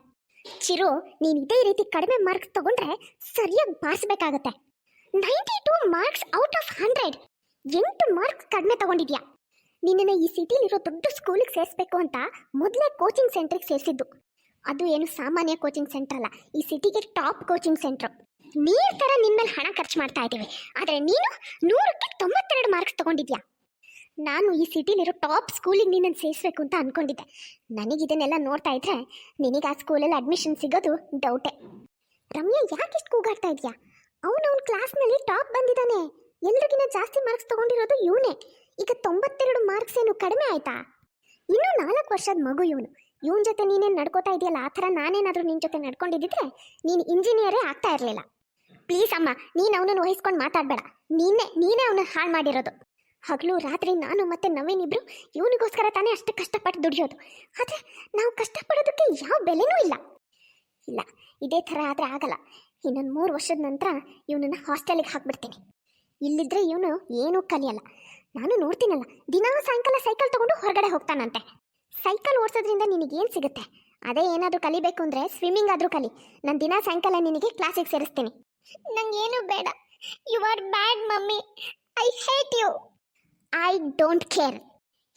ಚಿರು, ನೀನು ಇದೇ ರೀತಿ ಕಡಿಮೆ ಮಾರ್ಕ್ಸ್ ತಗೊಂಡ್ರೆ ಸರಿಯಾಗಿ ಬಾರಿಸ್ಬೇಕಾಗತ್ತೆ. Ninety two marks out of hundred ಎಂಟು ಮಾರ್ಕ್ಸ್ ಕಡಿಮೆ ತಗೊಂಡಿದ್ಯಾ? ನಿನ್ನನ್ನು ಈ ಸಿಟಿಲಿರೋ ದೊಡ್ಡ ಸ್ಕೂಲಿಗೆ ಸೇರಿಸ್ಬೇಕು ಅಂತ ಮೊದಲೇ ಕೋಚಿಂಗ್ ಸೆಂಟ್ರಿಗೆ ಸೇರಿಸಿದ್ದು. ಅದು ಏನು ಸಾಮಾನ್ಯ ಕೋಚಿಂಗ್ ಸೆಂಟರ್ ಅಲ್ಲ, ಈ ಸಿಟಿಗೆ ಟಾಪ್ ಕೋಚಿಂಗ್ ಸೆಂಟರ್ ನೀರ್ ಥರ ನಿಮ್ಮಲ್ಲಿ ಮೇಲೆ ಹಣ ಖರ್ಚು ಮಾಡ್ತಾ ಇದ್ದೀವಿ ಆದ್ರೆ ನೀನು ನೂರಕ್ಕೆ ತೊಂಬತ್ತೆರಡು ಮಾರ್ಕ್ಸ್ ತಗೊಂಡಿದ್ಯಾ? ನಾನು ಈ ಸಿಟಿಲಿರೋ ಟಾಪ್ ಸ್ಕೂಲಿಗೆ ನಿನ್ನನ್ನು ಸೇರಿಸ್ಬೇಕು ಅಂತ ಅನ್ಕೊಂಡಿದ್ದೆ. ನನಗೆ ಇದನ್ನೆಲ್ಲ ನೋಡ್ತಾ ಇದ್ರೆ ನಿನಗೆ ಆ ಸ್ಕೂಲಲ್ಲಿ ಅಡ್ಮಿಷನ್ ಸಿಗೋದು ಡೌಟೆ ರಮ್ಯಾ ಯಾಕೆ ಕೂಗಾಡ್ತಾ ಇದೆಯಾ? ಅವನು ಅವ್ನ ಕ್ಲಾಸ್ನಲ್ಲಿ ಟಾಪ್ ಬಂದಿದ್ದಾನೆ ಎಲ್ರಿಗಿನ್ನ ಜಾಸ್ತಿ ಮಾರ್ಕ್ಸ್ ತಗೊಂಡಿರೋದು ಇವನೇ. ಈಗ ತೊಂಬತ್ತೆರಡು ಮಾರ್ಕ್ಸ್ ಏನು ಕಡಿಮೆ ಆಯ್ತಾ? ಇನ್ನೂ ನಾಲ್ಕು ವರ್ಷದ ಮಗು ಇವನು. ಇವನ ಜೊತೆ ನೀನೇನು ನಡ್ಕೋತಾ ಇದೆಯಲ್ಲ, ಆ ಥರ ನಾನೇನಾದರೂ ನಿನ್ನ ಜೊತೆ ನಡ್ಕೊಂಡಿದ್ದಿದ್ರೆ ನೀನು ಇಂಜಿನಿಯರೇ ಆಗ್ತಾ ಇರಲಿಲ್ಲ. ಪ್ಲೀಸ್ ಅಮ್ಮ, ನೀನು ಅವನನ್ನು ವಹಿಸ್ಕೊಂಡು ಮಾತಾಡಬೇಡ. ನೀನೇ ನೀನೇ ಅವನ ಹಾಳು ಮಾಡಿರೋದು. ಹಗಲು, ರಾತ್ರಿ ನಾನು ಮತ್ತೆ ನವೀನ್ ಇಬ್ರು ಇವನಿಗೋಸ್ಕರ ತಾನೇ ಅಷ್ಟು ಕಷ್ಟಪಟ್ಟು ದುಡಿಯೋದು. ಆದರೆ ನಾವು ಕಷ್ಟಪಡೋದಕ್ಕೆ ಯಾವ ಬೆಲೆನೂ ಇಲ್ಲ. ಇಲ್ಲ, ಇದೇ ಥರ ಆದರೆ ಆಗಲ್ಲ. ಇನ್ನೊಂದು ಮೂರು ವರ್ಷದ ನಂತರ ಇವನನ್ನು ಹಾಸ್ಟೆಲಿಗೆ ಹಾಕ್ಬಿಡ್ತೀನಿ. ಇಲ್ಲಿದ್ರೆ ಇವನು ಏನೂ ಕಲಿಯಲ್ಲ. ನಾನು ನೋಡ್ತೀನಲ್ಲ, ದಿನಾ ಸಾಯಂಕಾಲ ಸೈಕಲ್ ತಗೊಂಡು ಹೊರಗಡೆ ಹೋಗ್ತಾನಂತೆ. ಸೈಕಲ್ ಓಡಿಸೋದ್ರಿಂದ ನಿನಗೇನು ಸಿಗುತ್ತೆ? ಅದೇ ಏನಾದರೂ ಕಲಿಬೇಕು ಅಂದರೆ ಸ್ವಿಮ್ಮಿಂಗ್ ಆದರೂ ಕಲಿ. ನಾನು ದಿನ ಸಾಯಂಕಾಲ ನಿನಗೆ ಕ್ಲಾಸಿಗೆ ಸೇರಿಸ್ತೀನಿ. ನಂಗೇನು ಬೇಡ. You are bad mummy. I hate you I don't care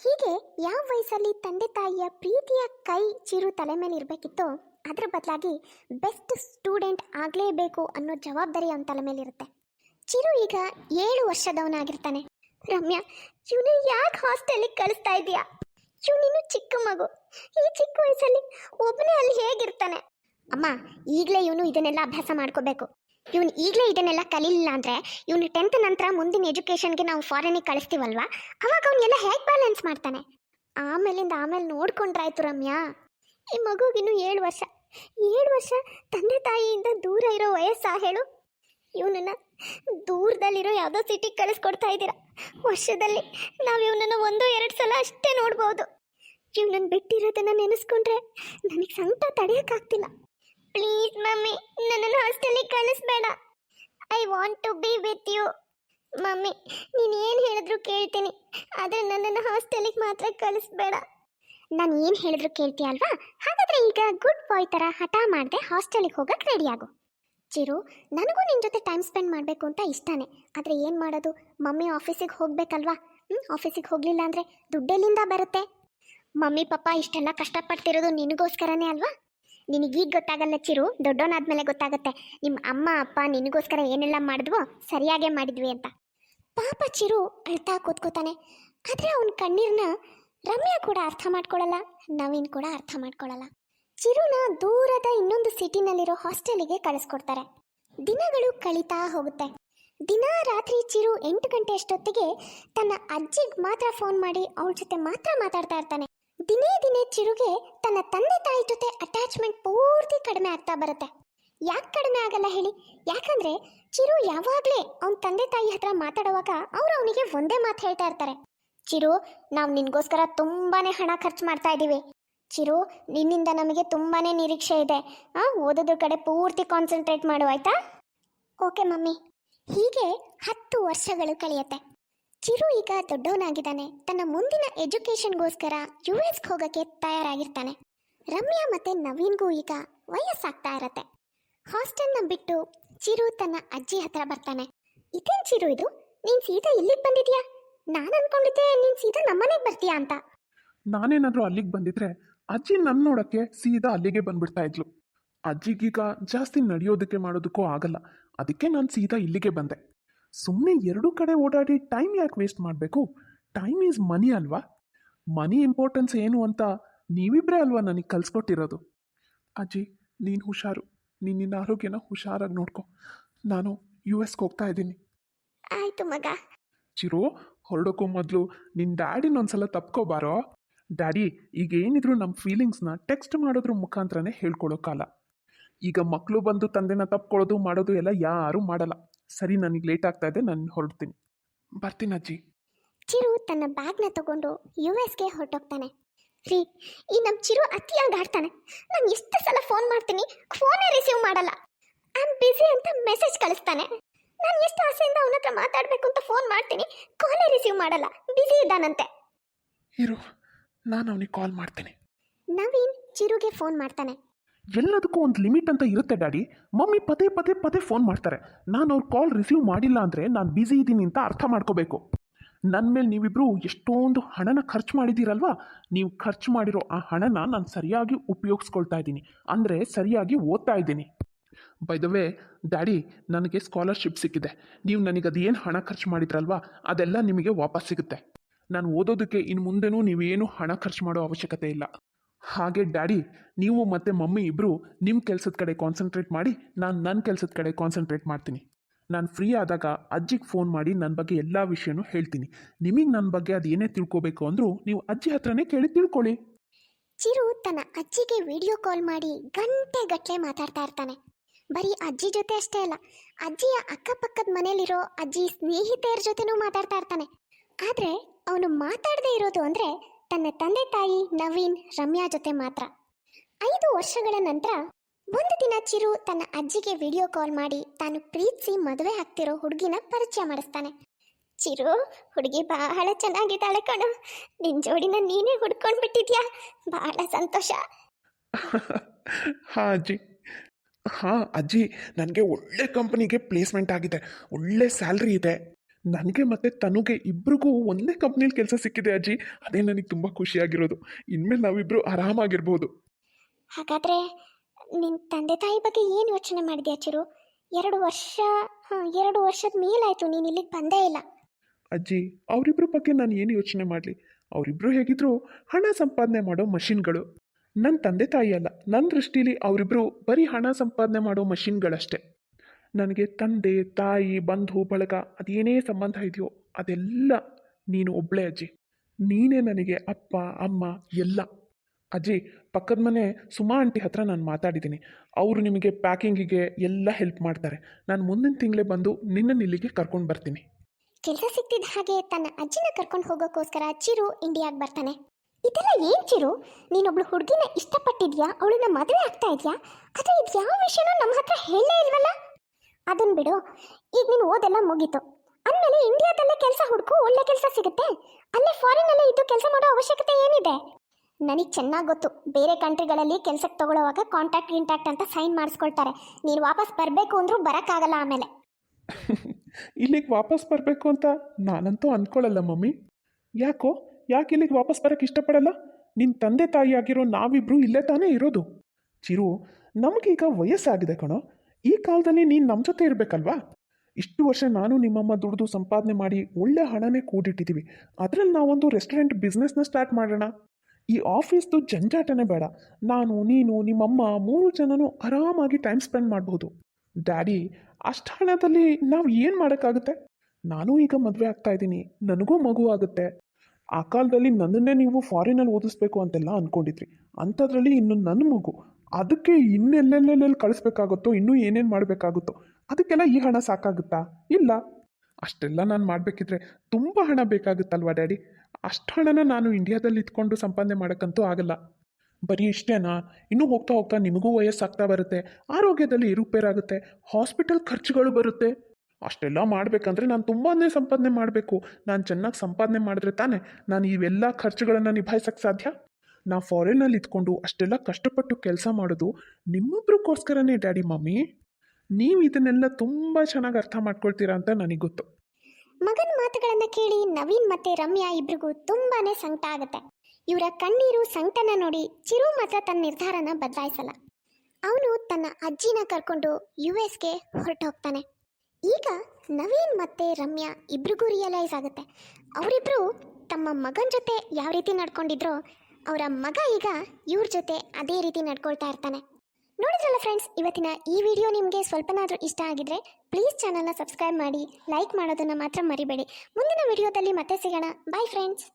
ಹೀಗೆ ಯಾವ ವಯಸ್ಸಲ್ಲಿ ತಂದೆ ತಾಯಿಯ ಪ್ರೀತಿಯ ಕೈ ಚಿರು ತಲೆ ಮೇಲೆ ಇರಬೇಕಿತ್ತೋ, ಅದರ ಬದಲಾಗಿ ಬೆಸ್ಟ್ ಸ್ಟೂಡೆಂಟ್ ಆಗಲೇಬೇಕು ಅನ್ನೋ ಜವಾಬ್ದಾರಿ ಅವನ ತಲೆ ಮೇಲಿರುತ್ತೆ. ಚಿರು ಈಗ ಏಳು ವರ್ಷದವನಾಗಿರ್ತಾನೆ. ರಮ್ಯಾ, ಇವನು ಯಾಕೆ ಹಾಸ್ಟೆಲಿಗೆ ಕಳಿಸ್ತಾ ಇದೀಯಾ? ಇವನಿನ್ನು ಚಿಕ್ಕ ಮಗು. ಈ ಚಿಕ್ಕ ವಯಸ್ಸಲ್ಲಿ ಒಬ್ಬನೇ ಅಲ್ಲಿ ಹೇಗಿರ್ತಾನೆ? ಅಮ್ಮ, ಈಗಲೇ ಇವನು ಇದನ್ನೆಲ್ಲ ಅಭ್ಯಾಸ ಮಾಡ್ಕೋಬೇಕು. ಇವನು ಈಗಲೇ ಇದನ್ನೆಲ್ಲ ಕಲೀಲಿಲ್ಲ ಅಂದರೆ ಇವನು ಟೆಂತ್ ನಂತರ ಮುಂದಿನ ಎಜುಕೇಷನ್ಗೆ ನಾವು ಫಾರಿನಿಗೆ ಕಳಿಸ್ತೀವಲ್ವಾ? ಅವಾಗ ಅವನ್ನೆಲ್ಲ ಹೇಗೆ ಬ್ಯಾಲೆನ್ಸ್ ಮಾಡ್ತಾನೆ? ಆಮೇಲಿಂದ ಆಮೇಲೆ ನೋಡ್ಕೊಂಡ್ರಾಯ್ತು ರಮ್ಯಾ. ಈ ಮಗುಗಿನ್ನು ಏಳು ವರ್ಷ. ಏಳು ವರ್ಷ ತಂದೆ ತಾಯಿಯಿಂದ ದೂರ ಇರೋ ವಯಸ್ಸಾ ಹೇಳು? ಇವನನ್ನ ದೂರದಲ್ಲಿರೋ ಯಾವುದೋ ಸಿಟಿಗೆ ಕಳಿಸ್ಕೊಡ್ತಾ ಇದ್ದೀರಾ? ವರ್ಷದಲ್ಲಿ ನಾವು ಇವನನ್ನು ಒಂದು ಎರಡು ಸಲ ಅಷ್ಟೇ ನೋಡ್ಬೋದು. ಇವನನ್ನು ಬಿಟ್ಟಿರೋದನ್ನ ನೆನೆಸ್ಕೊಂಡ್ರೆ ನನಗೆ ಸಂಕಟ ತಡೆಯೋಕ್ಕಾಗ್ತಿಲ್ಲ ಪ್ಲೀಸ್ ಮಮ್ಮಿ, ನನ್ನನ್ನು ಹಾಸ್ಟೆಲಿಗೆ ಕಳಿಸ್ಬೇಡ. I want to be with you mummy, ನೀನು ಏನು ಹೇಳಿದ್ರು ಕೇಳ್ತೀನಿ, ಆದರೆ ನನ್ನನ್ನು ಹಾಸ್ಟೆಲಿಗೆ ಮಾತ್ರ ಕಳಿಸ್ಬೇಡ. ನಾನು ಏನು ಹೇಳಿದ್ರು ಕೇಳ್ತೀಯಲ್ವಾ ಹಾಗಾದರೆ ಈಗ ಗುಡ್ ಬಾಯ್ ಥರ ಹಠ ಮಾಡದೆ ಹಾಸ್ಟೆಲಿಗೆ ಹೋಗಕ್ಕೆ ರೆಡಿ ಆಗು. ಚಿರು, ನನಗೂ ನಿನ್ನ ಜೊತೆ ಟೈಮ್ ಸ್ಪೆಂಡ್ ಮಾಡಬೇಕು ಅಂತ ಇಷ್ಟನೇ. ಆದರೆ ಏನು ಮಾಡೋದು? ಮಮ್ಮಿ ಆಫೀಸಿಗೆ ಹೋಗಬೇಕಲ್ವಾ? ಹ್ಞೂ ಆಫೀಸಿಗೆ ಹೋಗಲಿಲ್ಲ ಅಂದರೆ ದುಡ್ಡೆಲ್ಲಿಂದ ಬರುತ್ತೆ? ಮಮ್ಮಿ, ಪಪ್ಪ ಇಷ್ಟೆಲ್ಲ ಕಷ್ಟಪಡ್ತಿರೋದು ನಿನಗೋಸ್ಕರನೇ ಅಲ್ವಾ? ನಿನಗೀಗ ಗೊತ್ತಾಗಲ್ಲ ಚಿರು ದೊಡ್ಡವನಾದ್ಮೇಲೆ ಗೊತ್ತಾಗುತ್ತೆ. ನಿಮ್ಮ ಅಮ್ಮ, ಅಪ್ಪ ನಿನಗೋಸ್ಕರ ಏನೆಲ್ಲ ಮಾಡಿದ್ವೋ ಸರಿಯಾಗೇ ಮಾಡಿದ್ವಿ ಅಂತ. ಪಾಪ ಚಿರು ಅಳ್ತಾ ಕೂತ್ಕೋತಾನೆ. ಆದರೆ ಅವನ ಕಣ್ಣೀರನ್ನ ರಮ್ಯಾ ಕೂಡ ಅರ್ಥ ಮಾಡ್ಕೊಳ್ಳಲ್ಲ ನವೀನ್ ಕೂಡ ಅರ್ಥ ಮಾಡ್ಕೊಳ್ಳಲ್ಲ ಚಿರುನ ದೂರದ ಇನ್ನೊಂದು ಸಿಟಿನಲ್ಲಿರೋ ಹಾಸ್ಟೆಲಿಗೆ ಕಳಿಸ್ಕೊಡ್ತಾರೆ. ದಿನಗಳು ಕಳೀತಾ ಹೋಗುತ್ತೆ. ದಿನ ರಾತ್ರಿ ಚಿರು ಎಂಟು ಗಂಟೆ ಅಷ್ಟೊತ್ತಿಗೆ ತನ್ನ ಅಜ್ಜಿಗೆ ಮಾತ್ರ ಫೋನ್ ಮಾಡಿ ಅವಳ ಜೊತೆ ಮಾತ್ರ ಮಾತಾಡ್ತಾ ಇರ್ತಾನೆ. ದಿನೇ ದಿನೇ ಚಿರುಗೆ ತನ್ನ ತಂದೆ ತಾಯಿ ಜೊತೆ ಅಟ್ಯಾಚ್ಮೆಂಟ್ ಪೂರ್ತಿ ಕಡಿಮೆ ಆಗ್ತಾ ಬರುತ್ತೆ. ಯಾಕೆ ಕಡಿಮೆ ಆಗಲ್ಲ ಹೇಳಿ? ಯಾಕಂದ್ರೆ ಚಿರು ಯಾವಾಗಲೇ ಅವನ ತಂದೆ ತಾಯಿ ಹತ್ರ ಮಾತಾಡುವಾಗ ಅವ್ರು ಅವನಿಗೆ ಒಂದೇ ಮಾತು ಹೇಳ್ತಾ ಇರ್ತಾರೆ. ಚಿರು, ನಾವು ನಿನ್ಗೋಸ್ಕರ ತುಂಬಾನೇ ಹಣ ಖರ್ಚು ಮಾಡ್ತಾ ಇದ್ದೀವಿ ಚಿರು, ನಿನ್ನಿಂದ ನಮಗೆ ತುಂಬಾನೇ ನಿರೀಕ್ಷೆ ಇದೆ. ಆ, ಓದೋದ್ರ ಕಡೆ ಪೂರ್ತಿ ಕಾನ್ಸಂಟ್ರೇಟ್ ಮಾಡು, ಆಯ್ತಾ? Okay mummy. ಹೀಗೆ ಹತ್ತು ವರ್ಷಗಳು ಕಳೆಯುತ್ತೆ. ಚಿರು ಈಗ ದೊಡ್ಡವನಾಗಿದ್ದಾನೆ. ತನ್ನ ಮುಂದಿನ ಎಜುಕೇಷನ್ಗೋಸ್ಕರ ಯು ಎಸ್ಗೆ ಹೋಗೋಕ್ಕೆ ತಯಾರಾಗಿರ್ತಾನೆ. ರಮ್ಯಾ ಮತ್ತೆ ನವೀನ್ಗೂ ಈಗ ವಯಸ್ಸಾಗ್ತಾ ಇರತ್ತೆ. ಹಾಸ್ಟೆಲ್ನ ಬಿಟ್ಟು ಚಿರು ತನ್ನ ಅಜ್ಜಿ ಹತ್ರ ಬರ್ತಾನೆ. ಇದೇನ್ ಚಿರು ಇದು? ನೀನ್ ಸೀದಾ ಇಲ್ಲಿಗೆ ಬಂದಿದ್ಯಾ? ನಾನು ಅನ್ಕೊಂಡಿದ್ದೆ ನೀನ್ ಸೀದಾ ನಮ್ಮನೆಗೆ ಬರ್ತೀಯಾ ಅಂತ. ನಾನೇನಾದರೂ ಅಲ್ಲಿಗೆ ಬಂದಿದ್ರೆ ಅಜ್ಜಿ ನನ್ನ ನೋಡೋಕ್ಕೆ ಸೀದಾ ಅಲ್ಲಿಗೆ ಬಂದ್ಬಿಡ್ತಾ ಇದ್ಲು. ಅಜ್ಜಿಗೀಗ ಜಾಸ್ತಿ ನಡೆಯೋದಕ್ಕೆ ಮಾಡೋದಕ್ಕೂ ಆಗಲ್ಲ. ಅದಕ್ಕೆ ನಾನು ಸೀದಾ ಇಲ್ಲಿಗೆ ಬಂದೆ. ಸುಮ್ಮನೆ ಎರಡೂ ಕಡೆ ಓಡಾಡಿ ಟೈಮ್ ಯಾಕೆ ವೇಸ್ಟ್ ಮಾಡಬೇಕು? ಟೈಮ್ ಈಸ್ ಮನಿ ಅಲ್ವಾ? ಮನಿ ಇಂಪಾರ್ಟೆನ್ಸ್ ಏನು ಅಂತ ನೀವಿಬ್ಬರೇ ಅಲ್ವಾ ನನಗೆ ಕಲಿಸ್ಕೊಟ್ಟಿರೋದು? ಅಜ್ಜಿ ನೀನು ಹುಷಾರು. ನೀನು ನಿನ್ನ ಆರೋಗ್ಯನ ಹುಷಾರಾಗಿ ನೋಡ್ಕೊ. ನಾನು ಯು ಎಸ್ಗೆ ಹೋಗ್ತಾ ಇದ್ದೀನಿ. ಆಯಿತು ಮಗ. ಚಿರೋ ಹೊರಡೋಕ್ಕೂ ಮೊದಲು ನಿನ್ನ ಡ್ಯಾಡಿನ ಒಂದ್ಸಲ ತಪ್ಕೋಬಾರೋ? ಡ್ಯಾಡಿ ಈಗ ಏನಿದ್ರು ನಮ್ಮ ಫೀಲಿಂಗ್ಸ್ನ ಟೆಕ್ಸ್ಟ್ ಮಾಡೋದ್ರ ಮುಖಾಂತರನೇ ಹೇಳ್ಕೊಳ್ಳೋ ಕಾಲ. ಈಗ ಮಕ್ಕಳು ಬಂದು ತಂದೆನ ತಪ್ಕೊಳ್ಳೋದು ಮಾಡೋದು ಎಲ್ಲ ಯಾರೂ ಮಾಡಲ್ಲ. ಸರಿ ನನಗೆ ಲೇಟ್ ಆಗ್ತಾ ಇದೆ ನಾನು ಹೊರಡ್ತೀನಿ. ಬರ್ತೀನಿ ಅಜ್ಜಿ. ಚಿರು ತನ್ನ ಬ್ಯಾಗ್ನ ತಗೊಂಡು ಯು ಎಸ್ಗೆ ಹೊರಟೋಗ್ತಾನೆ. ರೀ ಈ ನಮ್ಮ ಚಿರು ಅತಿಯಾಗಿ ಆಡ್ತಾನೆ. ನಾನು ಎಷ್ಟು ಸಲ ಫೋನ್ ಮಾಡ್ತೀನಿ ಫೋನೇ ರಿಸೀವ್ ಮಾಡಲ್ಲ. ಐ ಆಮ್ ಬಿಸಿ ಅಂತ ಮೆಸೇಜ್ ಕಳಿಸ್ತಾನೆ. ನಾನು ಎಷ್ಟು ಆಸೆಯಿಂದ ಅವನ ಹತ್ರ ಮಾತಾಡಬೇಕು ಅಂತ ಫೋನ್ ಮಾಡ್ತೀನಿ ಕಾಲೇ ರಿಸೀವ್ ಮಾಡಲ್ಲ. ಬಿಸಿ ಇದ್ದಾನಂತೆ. ಇರು. ನಾನು ಅವನಿಗೆ ಕಾಲ್ ಮಾಡ್ತೇನೆ. ನವೀನ್ ಚಿರುಗೆ ಫೋನ್ ಮಾಡ್ತಾನೆ. ಎಲ್ಲದಕ್ಕೂ ಒಂದು ಲಿಮಿಟ್ ಅಂತ ಇರುತ್ತೆ ಡ್ಯಾಡಿ. ಮಮ್ಮಿ ಪದೇ ಪದೇ ಪದೇ ಫೋನ್ ಮಾಡ್ತಾರೆ. ನಾನು ಅವ್ರ ಕಾಲ್ ರಿಸೀವ್ ಮಾಡಿಲ್ಲ ಅಂದರೆ ನಾನು ಬ್ಯುಸಿ ಇದ್ದೀನಿ ಅಂತ ಅರ್ಥ ಮಾಡ್ಕೋಬೇಕು. ನನ್ನ ಮೇಲೆ ನೀವಿಬ್ಬರು ಎಷ್ಟೊಂದು ಹಣನ ಖರ್ಚು ಮಾಡಿದ್ದೀರಲ್ವಾ? ನೀವು ಖರ್ಚು ಮಾಡಿರೋ ಆ ಹಣನ ನಾನು ಸರಿಯಾಗಿ ಉಪಯೋಗಿಸ್ಕೊಳ್ತಾ ಇದ್ದೀನಿ. ಅಂದರೆ ಸರಿಯಾಗಿ ಓದ್ತಾ ಇದ್ದೀನಿ. ಬೈ ದ ವೇ ಡ್ಯಾಡಿ ನನಗೆ ಸ್ಕಾಲರ್ಶಿಪ್ ಸಿಕ್ಕಿದೆ. ನೀವು ನನಗೆ ಅದೇನು ಹಣ ಖರ್ಚು ಮಾಡಿದ್ರಲ್ವಾ? ಅದೆಲ್ಲ ನಿಮಗೆ ವಾಪಸ್ ಸಿಗುತ್ತೆ. ನಾನು ಓದೋದಕ್ಕೆ ಇನ್ನು ಮುಂದೆನೂ ನೀವೇನು ಹಣ ಖರ್ಚು ಮಾಡೋ ಅವಶ್ಯಕತೆ ಇಲ್ಲ. ಹಾಗೆ ಡ್ಯಾಡಿ, ನೀವು ಮತ್ತು ಮಮ್ಮಿ ಇಬ್ಬರು ನಿಮ್ಮ ಕೆಲಸದ ಕಡೆ ಕಾನ್ಸಂಟ್ರೇಟ್ ಮಾಡಿ, ನಾನು ನನ್ನ ಕೆಲಸದ ಕಡೆ ಕಾನ್ಸಂಟ್ರೇಟ್ ಮಾಡ್ತೀನಿ. ನಾನು ಫ್ರೀ ಆದಾಗ ಅಜ್ಜಿಗೆ ಫೋನ್ ಮಾಡಿ ನನ್ನ ಬಗ್ಗೆ ಎಲ್ಲ ವಿಷಯನೂ ಹೇಳ್ತೀನಿ. ನಿಮಗೆ ನನ್ನ ಬಗ್ಗೆ ಅದು ಏನೇ ತಿಳ್ಕೊಬೇಕು ಅಂದರೂ ನೀವು ಅಜ್ಜಿ ಹತ್ರನೇ ಕೇಳಿ ತಿಳ್ಕೊಳ್ಳಿ. ಚಿರು ತನ್ನ ಅಜ್ಜಿಗೆ ವಿಡಿಯೋ ಕಾಲ್ ಮಾಡಿ ಗಂಟೆ ಗಟ್ಟಲೆ ಮಾತಾಡ್ತಾ ಇರ್ತಾನೆ. ಬರೀ ಅಜ್ಜಿ ಜೊತೆ ಅಷ್ಟೇ ಅಲ್ಲ, ಅಜ್ಜಿಯ ಅಕ್ಕಪಕ್ಕದ ಮನೇಲಿರೋ ಅಜ್ಜಿ ಸ್ನೇಹಿತೆಯರ ಜೊತೆನೂ ಮಾತಾಡ್ತಾ ಇರ್ತಾನೆ. ಆದರೆ ಅವನು ಮಾತಾಡದೇ ಇರೋದು ಅಂದರೆ ತನ್ನ ತಂದೆ ತಾಯಿ ನವೀನ್, ರಮ್ಯಾ ಜೊತೆ ಮಾತ್ರ. ಐದು ವರ್ಷಗಳ ನಂತರ ಒಂದು ದಿನ ಚಿರು ತನ್ನ ಅಜ್ಜಿಗೆ ವಿಡಿಯೋ ಕಾಲ್ ಮಾಡಿ ತಾನು ಪ್ರೀತಿಸಿ ಮದುವೆ ಆಗ್ತಿರೋ ಹುಡುಗಿನ ಪರಿಚಯ ಮಾಡಿಸ್ತಾನೆ. ಚಿರು, ಹುಡುಗಿ ಬಹಳ ಚೆನ್ನಾಗಿದ್ದಾಳೆ ಕಣು. ನಿನ್ ಜೋಡಿನ ನೀನೇ ಹುಡ್ಕೊಂಡ್ಬಿಟ್ಟಿದ್ಯಾ? ಬಹಳ ಸಂತೋಷ. ಹಾ ಅಜ್ಜಿ. ಹಾ ಅಜ್ಜಿ, ನನಗೆ ಒಳ್ಳೆ ಕಂಪನಿಗೆ ಪ್ಲೇಸ್ಮೆಂಟ್ ಆಗಿದೆ. ಒಳ್ಳೆ ಸ್ಯಾಲ್ರಿ ಇದೆ. ನನಗೆ ಮತ್ತು ತನುಗೆ ಇಬ್ರಿಗೂ ಒಂದೇ ಕಂಪ್ನಿಲಿ ಕೆಲಸ ಸಿಕ್ಕಿದೆ ಅಜ್ಜಿ. ಅದೇ ನನಗೆ ತುಂಬ ಖುಷಿಯಾಗಿರೋದು. ಇನ್ಮೇಲೆ ನಾವಿಬ್ಬರು ಆರಾಮಾಗಿರ್ಬೋದು. ಹಾಗಾದ್ರೆ ನಿಮ್ಮ ತಂದೆ ತಾಯಿ ಬಗ್ಗೆ ಏನು ಯೋಚನೆ ಮಾಡಿದೆ ಅಚ್ಚರು ಎರಡು ವರ್ಷ ಹಾಂ ಎರಡು ವರ್ಷದ ಮೇಲಾಯಿತು ನೀನು ಇಲ್ಲಿಗೆ ಬಂದೇ ಇಲ್ಲ. ಅಜ್ಜಿ ಅವರಿಬ್ಬರ ಬಗ್ಗೆ ನಾನು ಏನು ಯೋಚನೆ ಮಾಡಲಿ? ಅವರಿಬ್ಬರು ಹೇಗಿದ್ರು ಹಣ ಸಂಪಾದನೆ ಮಾಡೋ ಮಷಿನ್ಗಳು. ನನ್ನ ತಂದೆ ತಾಯಿ ಅಲ್ಲ ನನ್ನ ದೃಷ್ಟಿಲಿ ಅವರಿಬ್ಬರು ಬರೀ ಹಣ ಸಂಪಾದನೆ ಮಾಡೋ ಮಷಿನ್ಗಳಷ್ಟೇ. ನನಗೆ ತಂದೆ, ತಾಯಿ, ಬಂಧು, ಬಳಗ ಅದೇನೇ ಸಂಬಂಧ ಇದೆಯೋ ಅದೆಲ್ಲ ನೀನು ಒಬ್ಬಳೇ ಅಜ್ಜಿ. ನೀನೇ ನನಗೆ ಅಪ್ಪ, ಅಮ್ಮ ಎಲ್ಲ. ಅಜ್ಜಿ, ಪಕ್ಕದ ಮನೆ ಸುಮಾ ಆಂಟಿ ಹತ್ರ ನಾನು ಮಾತಾಡಿದ್ದೀನಿ. ಅವರು ನಿಮಗೆ ಪ್ಯಾಕಿಂಗಿಗೆ ಎಲ್ಲ ಹೆಲ್ಪ್ ಮಾಡ್ತಾರೆ. ನಾನು ಮುಂದಿನ ತಿಂಗಳೇ ಬಂದು ನಿನ್ನನ್ನು ಇಲ್ಲಿಗೆ ಕರ್ಕೊಂಡು ಬರ್ತೀನಿ. ಕೆಲಸ ಸಿಕ್ತಿದ್ದ ಹಾಗೆ ತನ್ನ ಅಜ್ಜಿನ ಕರ್ಕೊಂಡು ಹೋಗೋಕ್ಕೋಸ್ಕರ ಚಿರು ಇಂಡಿಯಾಗೆ ಬರ್ತಾನೆ. ಇದೆಲ್ಲ ಏನ್ ಚಿರು? ನೀನೊಬ್ಳು ಹುಡುಗಿನ ಇಷ್ಟಪಟ್ಟಿದ್ಯಾ? ಅವಳನ್ನ ಮದುವೆ ಆಗ್ತಾ ಇದೆಯಾ? ಆದರೆ ಇದು ಯಾವ ವಿಷಯನೂ ನಮ್ಮ ಹತ್ರ ಹೇಳೇ ಇಲ್ವಲ್ಲ? ಅದನ್ನ ಬಿಡು. ಈಗ ನೀನು ಓದೆಲ್ಲ ಮುಗೀತು. ಅಂದಮೇಲೆ ಇಂಡಿಯಾದಲ್ಲೇ ಕೆಲಸ ಹುಡುಕು, ಒಳ್ಳೆ ಕೆಲಸ ಸಿಗುತ್ತೆ. ಅಲ್ಲೇ ಫಾರಿನಲ್ಲೇ ಇದ್ದು ಕೆಲಸ ಮಾಡೋ ಅವಶ್ಯಕತೆ ಏನಿದೆ? ನನಗೆ ಚೆನ್ನಾಗಿ ಗೊತ್ತು. ಬೇರೆ ಕಂಟ್ರಿಗಳಲ್ಲಿ ಕೆಲಸಕ್ಕೆ ತಗೊಳ್ಳೋವಾಗ ಕಾಂಟ್ಯಾಕ್ಟ್ ಇಂಟ್ಯಾಕ್ಟ್ ಅಂತ ಸೈನ್ ಮಾಡಿಸ್ಕೊಳ್ತಾರೆ. ನೀನು ವಾಪಸ್ ಬರಬೇಕು ಅಂದರೂ ಬರೋಕ್ಕಾಗಲ್ಲ ಆಮೇಲೆ. ಇಲ್ಲಿಗೆ ವಾಪಸ್ ಬರಬೇಕು ಅಂತ ನಾನಂತೂ ಅಂದ್ಕೊಳ್ಳಲ್ಲ ಮಮ್ಮಿ. ಯಾಕೋ? ಯಾಕೆ ಇಲ್ಲಿಗೆ ವಾಪಸ್ ಬರೋಕ್ಕೆ ಇಷ್ಟಪಡಲ್ಲ? ನಿನ್ನ ತಂದೆ ತಾಯಿ ಆಗಿರೋ ನಾವಿಬ್ರು ಇಲ್ಲೇ ತಾನೇ ಇರೋದು. ಚಿರು, ನಮಗೀಗ ವಯಸ್ಸಾಗಿದೆ ಕಣೋ. ಈ ಕಾಲದಲ್ಲಿ ನೀನು ನಮ್ಮ ಜೊತೆ ಇರಬೇಕಲ್ವಾ? ಇಷ್ಟು ವರ್ಷ ನಾನು ನಿಮ್ಮಮ್ಮ ದುಡಿದು ಸಂಪಾದನೆ ಮಾಡಿ ಒಳ್ಳೆ ಹಣನೇ ಕೂಡಿಟ್ಟಿದ್ದೀವಿ ಅದರಲ್ಲಿ ನಾವೊಂದು ರೆಸ್ಟೋರೆಂಟ್ ಬಿಸ್ನೆಸ್ನ ಸ್ಟಾರ್ಟ್ ಮಾಡೋಣ. ಈ ಆಫೀಸ್ದು ಜಂಜಾಟನೇ ಬೇಡ. ನಾನು, ನೀನು, ನಿಮ್ಮಮ್ಮ ಮೂರು ಜನನು ಆರಾಮಾಗಿ ಟೈಮ್ ಸ್ಪೆಂಡ್ ಮಾಡಬಹುದು ಡ್ಯಾಡಿ, ಅಷ್ಟು ಹಣದಲ್ಲಿ ನಾವು ಏನು ಮಾಡೋಕ್ಕಾಗುತ್ತೆ? ನಾನು ಈಗ ಮದುವೆ ಆಗ್ತಾ ಇದ್ದೀನಿ. ನನಗೂ ಮಗು ಆಗುತ್ತೆ. ಆ ಕಾಲದಲ್ಲಿ ನನ್ನನ್ನೇ ನೀವು ಫಾರಿನಲ್ಲಿ ಓದಿಸ್ಬೇಕು ಅಂತೆಲ್ಲ ಅಂದ್ಕೊಂಡಿದ್ರಿ ಅಂಥದ್ರಲ್ಲಿ ಇನ್ನು ನನ್ನ ಮಗು. ಅದಕ್ಕೆ ಇನ್ನೆಲ್ಲೆಲ್ಲೆಲ್ಲಿ ಕಳಿಸ್ಬೇಕಾಗುತ್ತೋ, ಇನ್ನೂ ಏನೇನು ಮಾಡಬೇಕಾಗುತ್ತೋ, ಅದಕ್ಕೆಲ್ಲ ಈ ಹಣ ಸಾಕಾಗುತ್ತಾ? ಇಲ್ಲ. ಅಷ್ಟೆಲ್ಲ ನಾನು ಮಾಡಬೇಕಿದ್ರೆ ತುಂಬ ಹಣ ಬೇಕಾಗುತ್ತಲ್ವಾ, ಡ್ಯಾಡಿ? ಅಷ್ಟು ಹಣನ ನಾನು ಇಂಡಿಯಾದಲ್ಲಿ ಇಟ್ಕೊಂಡು ಸಂಪಾದನೆ ಮಾಡೋಕ್ಕಂತೂ ಆಗಲ್ಲ. ಬರೀ ಇಷ್ಟೇನಾ? ಇನ್ನೂ ಹೋಗ್ತಾ ಹೋಗ್ತಾ ನಿಮಗೂ ವಯಸ್ಸಾಗ್ತಾ ಬರುತ್ತೆ, ಆರೋಗ್ಯದಲ್ಲಿ ಏರುಪೇರಾಗುತ್ತೆ ಹಾಸ್ಪಿಟಲ್ ಖರ್ಚುಗಳು ಬರುತ್ತೆ. ಅಷ್ಟೆಲ್ಲ ಮಾಡಬೇಕಂದ್ರೆ ನಾನು ತುಂಬಾ ಸಂಪಾದನೆ ಮಾಡಬೇಕು. ನಾನು ಚೆನ್ನಾಗಿ ಸಂಪಾದನೆ ಮಾಡಿದ್ರೆ ತಾನೇ ನಾನು ಇವೆಲ್ಲ ಖರ್ಚುಗಳನ್ನು ನಿಭಾಯಿಸೋಕ್ಕೆ ಸಾಧ್ಯ? ನಾ ಫಾರಿನಲ್ಲಿ ಇದ್ಕೊಂಡು ಅಷ್ಟೆಲ್ಲ ಕಷ್ಟಪಟ್ಟು ಕೆಲಸ ಮಾಡೋದು ನಿಮ್ಮಿಬ್ರಿಗೋಸ್ಕರನೇ, ಡ್ಯಾಡಿ, ಮಮ್ಮಿ? ನೀವು ಇದನ್ನೆಲ್ಲ ತುಂಬ ಚೆನ್ನಾಗಿ ಅರ್ಥ ಮಾಡ್ಕೊಳ್ತೀರಾ ಅಂತ ನನಗೆ ಗೊತ್ತು. ಮಗನ ಮಾತುಗಳನ್ನು ಕೇಳಿ ನವೀನ್ ಮತ್ತೆ ರಮ್ಯಾ ಇಬ್ರಿಗೂ ತುಂಬಾನೇ ಸಂಕಟ ಆಗುತ್ತೆ. ಇವರ ಕಣ್ಣೀರು ಸಂಕಟನ ನೋಡಿ ಚಿರು ಮಾತ್ರ ತನ್ನ ನಿರ್ಧಾರನ ಬದಲಾಯಿಸಲ್ಲ. ಅವನು ತನ್ನ ಅಜ್ಜಿನ ಕರ್ಕೊಂಡು ಯು ಎಸ್ಗೆ ಹೊರಟೋಗ್ತಾನೆ. ಈಗ ನವೀನ್ ಮತ್ತೆ ರಮ್ಯಾ ಇಬ್ರಿಗೂ ರಿಯಲೈಸ್ ಆಗುತ್ತೆ. ಅವರಿಬ್ರು ತಮ್ಮ ಮಗನ ಜೊತೆ ಯಾವ ರೀತಿ ನಡ್ಕೊಂಡಿದ್ರೋ ಅವರ ಮಗ ಈಗ ಇವ್ರ ಜೊತೆ ಅದೇ ರೀತಿ ನಡ್ಕೊಳ್ತಾ ಇರ್ತಾನೆ. ನೋಡಿದ್ರಲ್ಲ ಫ್ರೆಂಡ್ಸ್ ಇವತ್ತಿನ ಈ ವಿಡಿಯೋ ನಿಮಗೆ ಸ್ವಲ್ಪನಾದರೂ ಇಷ್ಟ ಆಗಿದ್ರೆ ಪ್ಲೀಸ್ ಚಾನಲ್ನ ಸಬ್ಸ್ಕ್ರೈಬ್ ಮಾಡಿ ಲೈಕ್ ಮಾಡೋದನ್ನು ಮಾತ್ರ ಮರಿಬೇಡಿ. ಮುಂದಿನ ವಿಡಿಯೋದಲ್ಲಿ ಮತ್ತೆ ಸಿಗೋಣ. Bye friends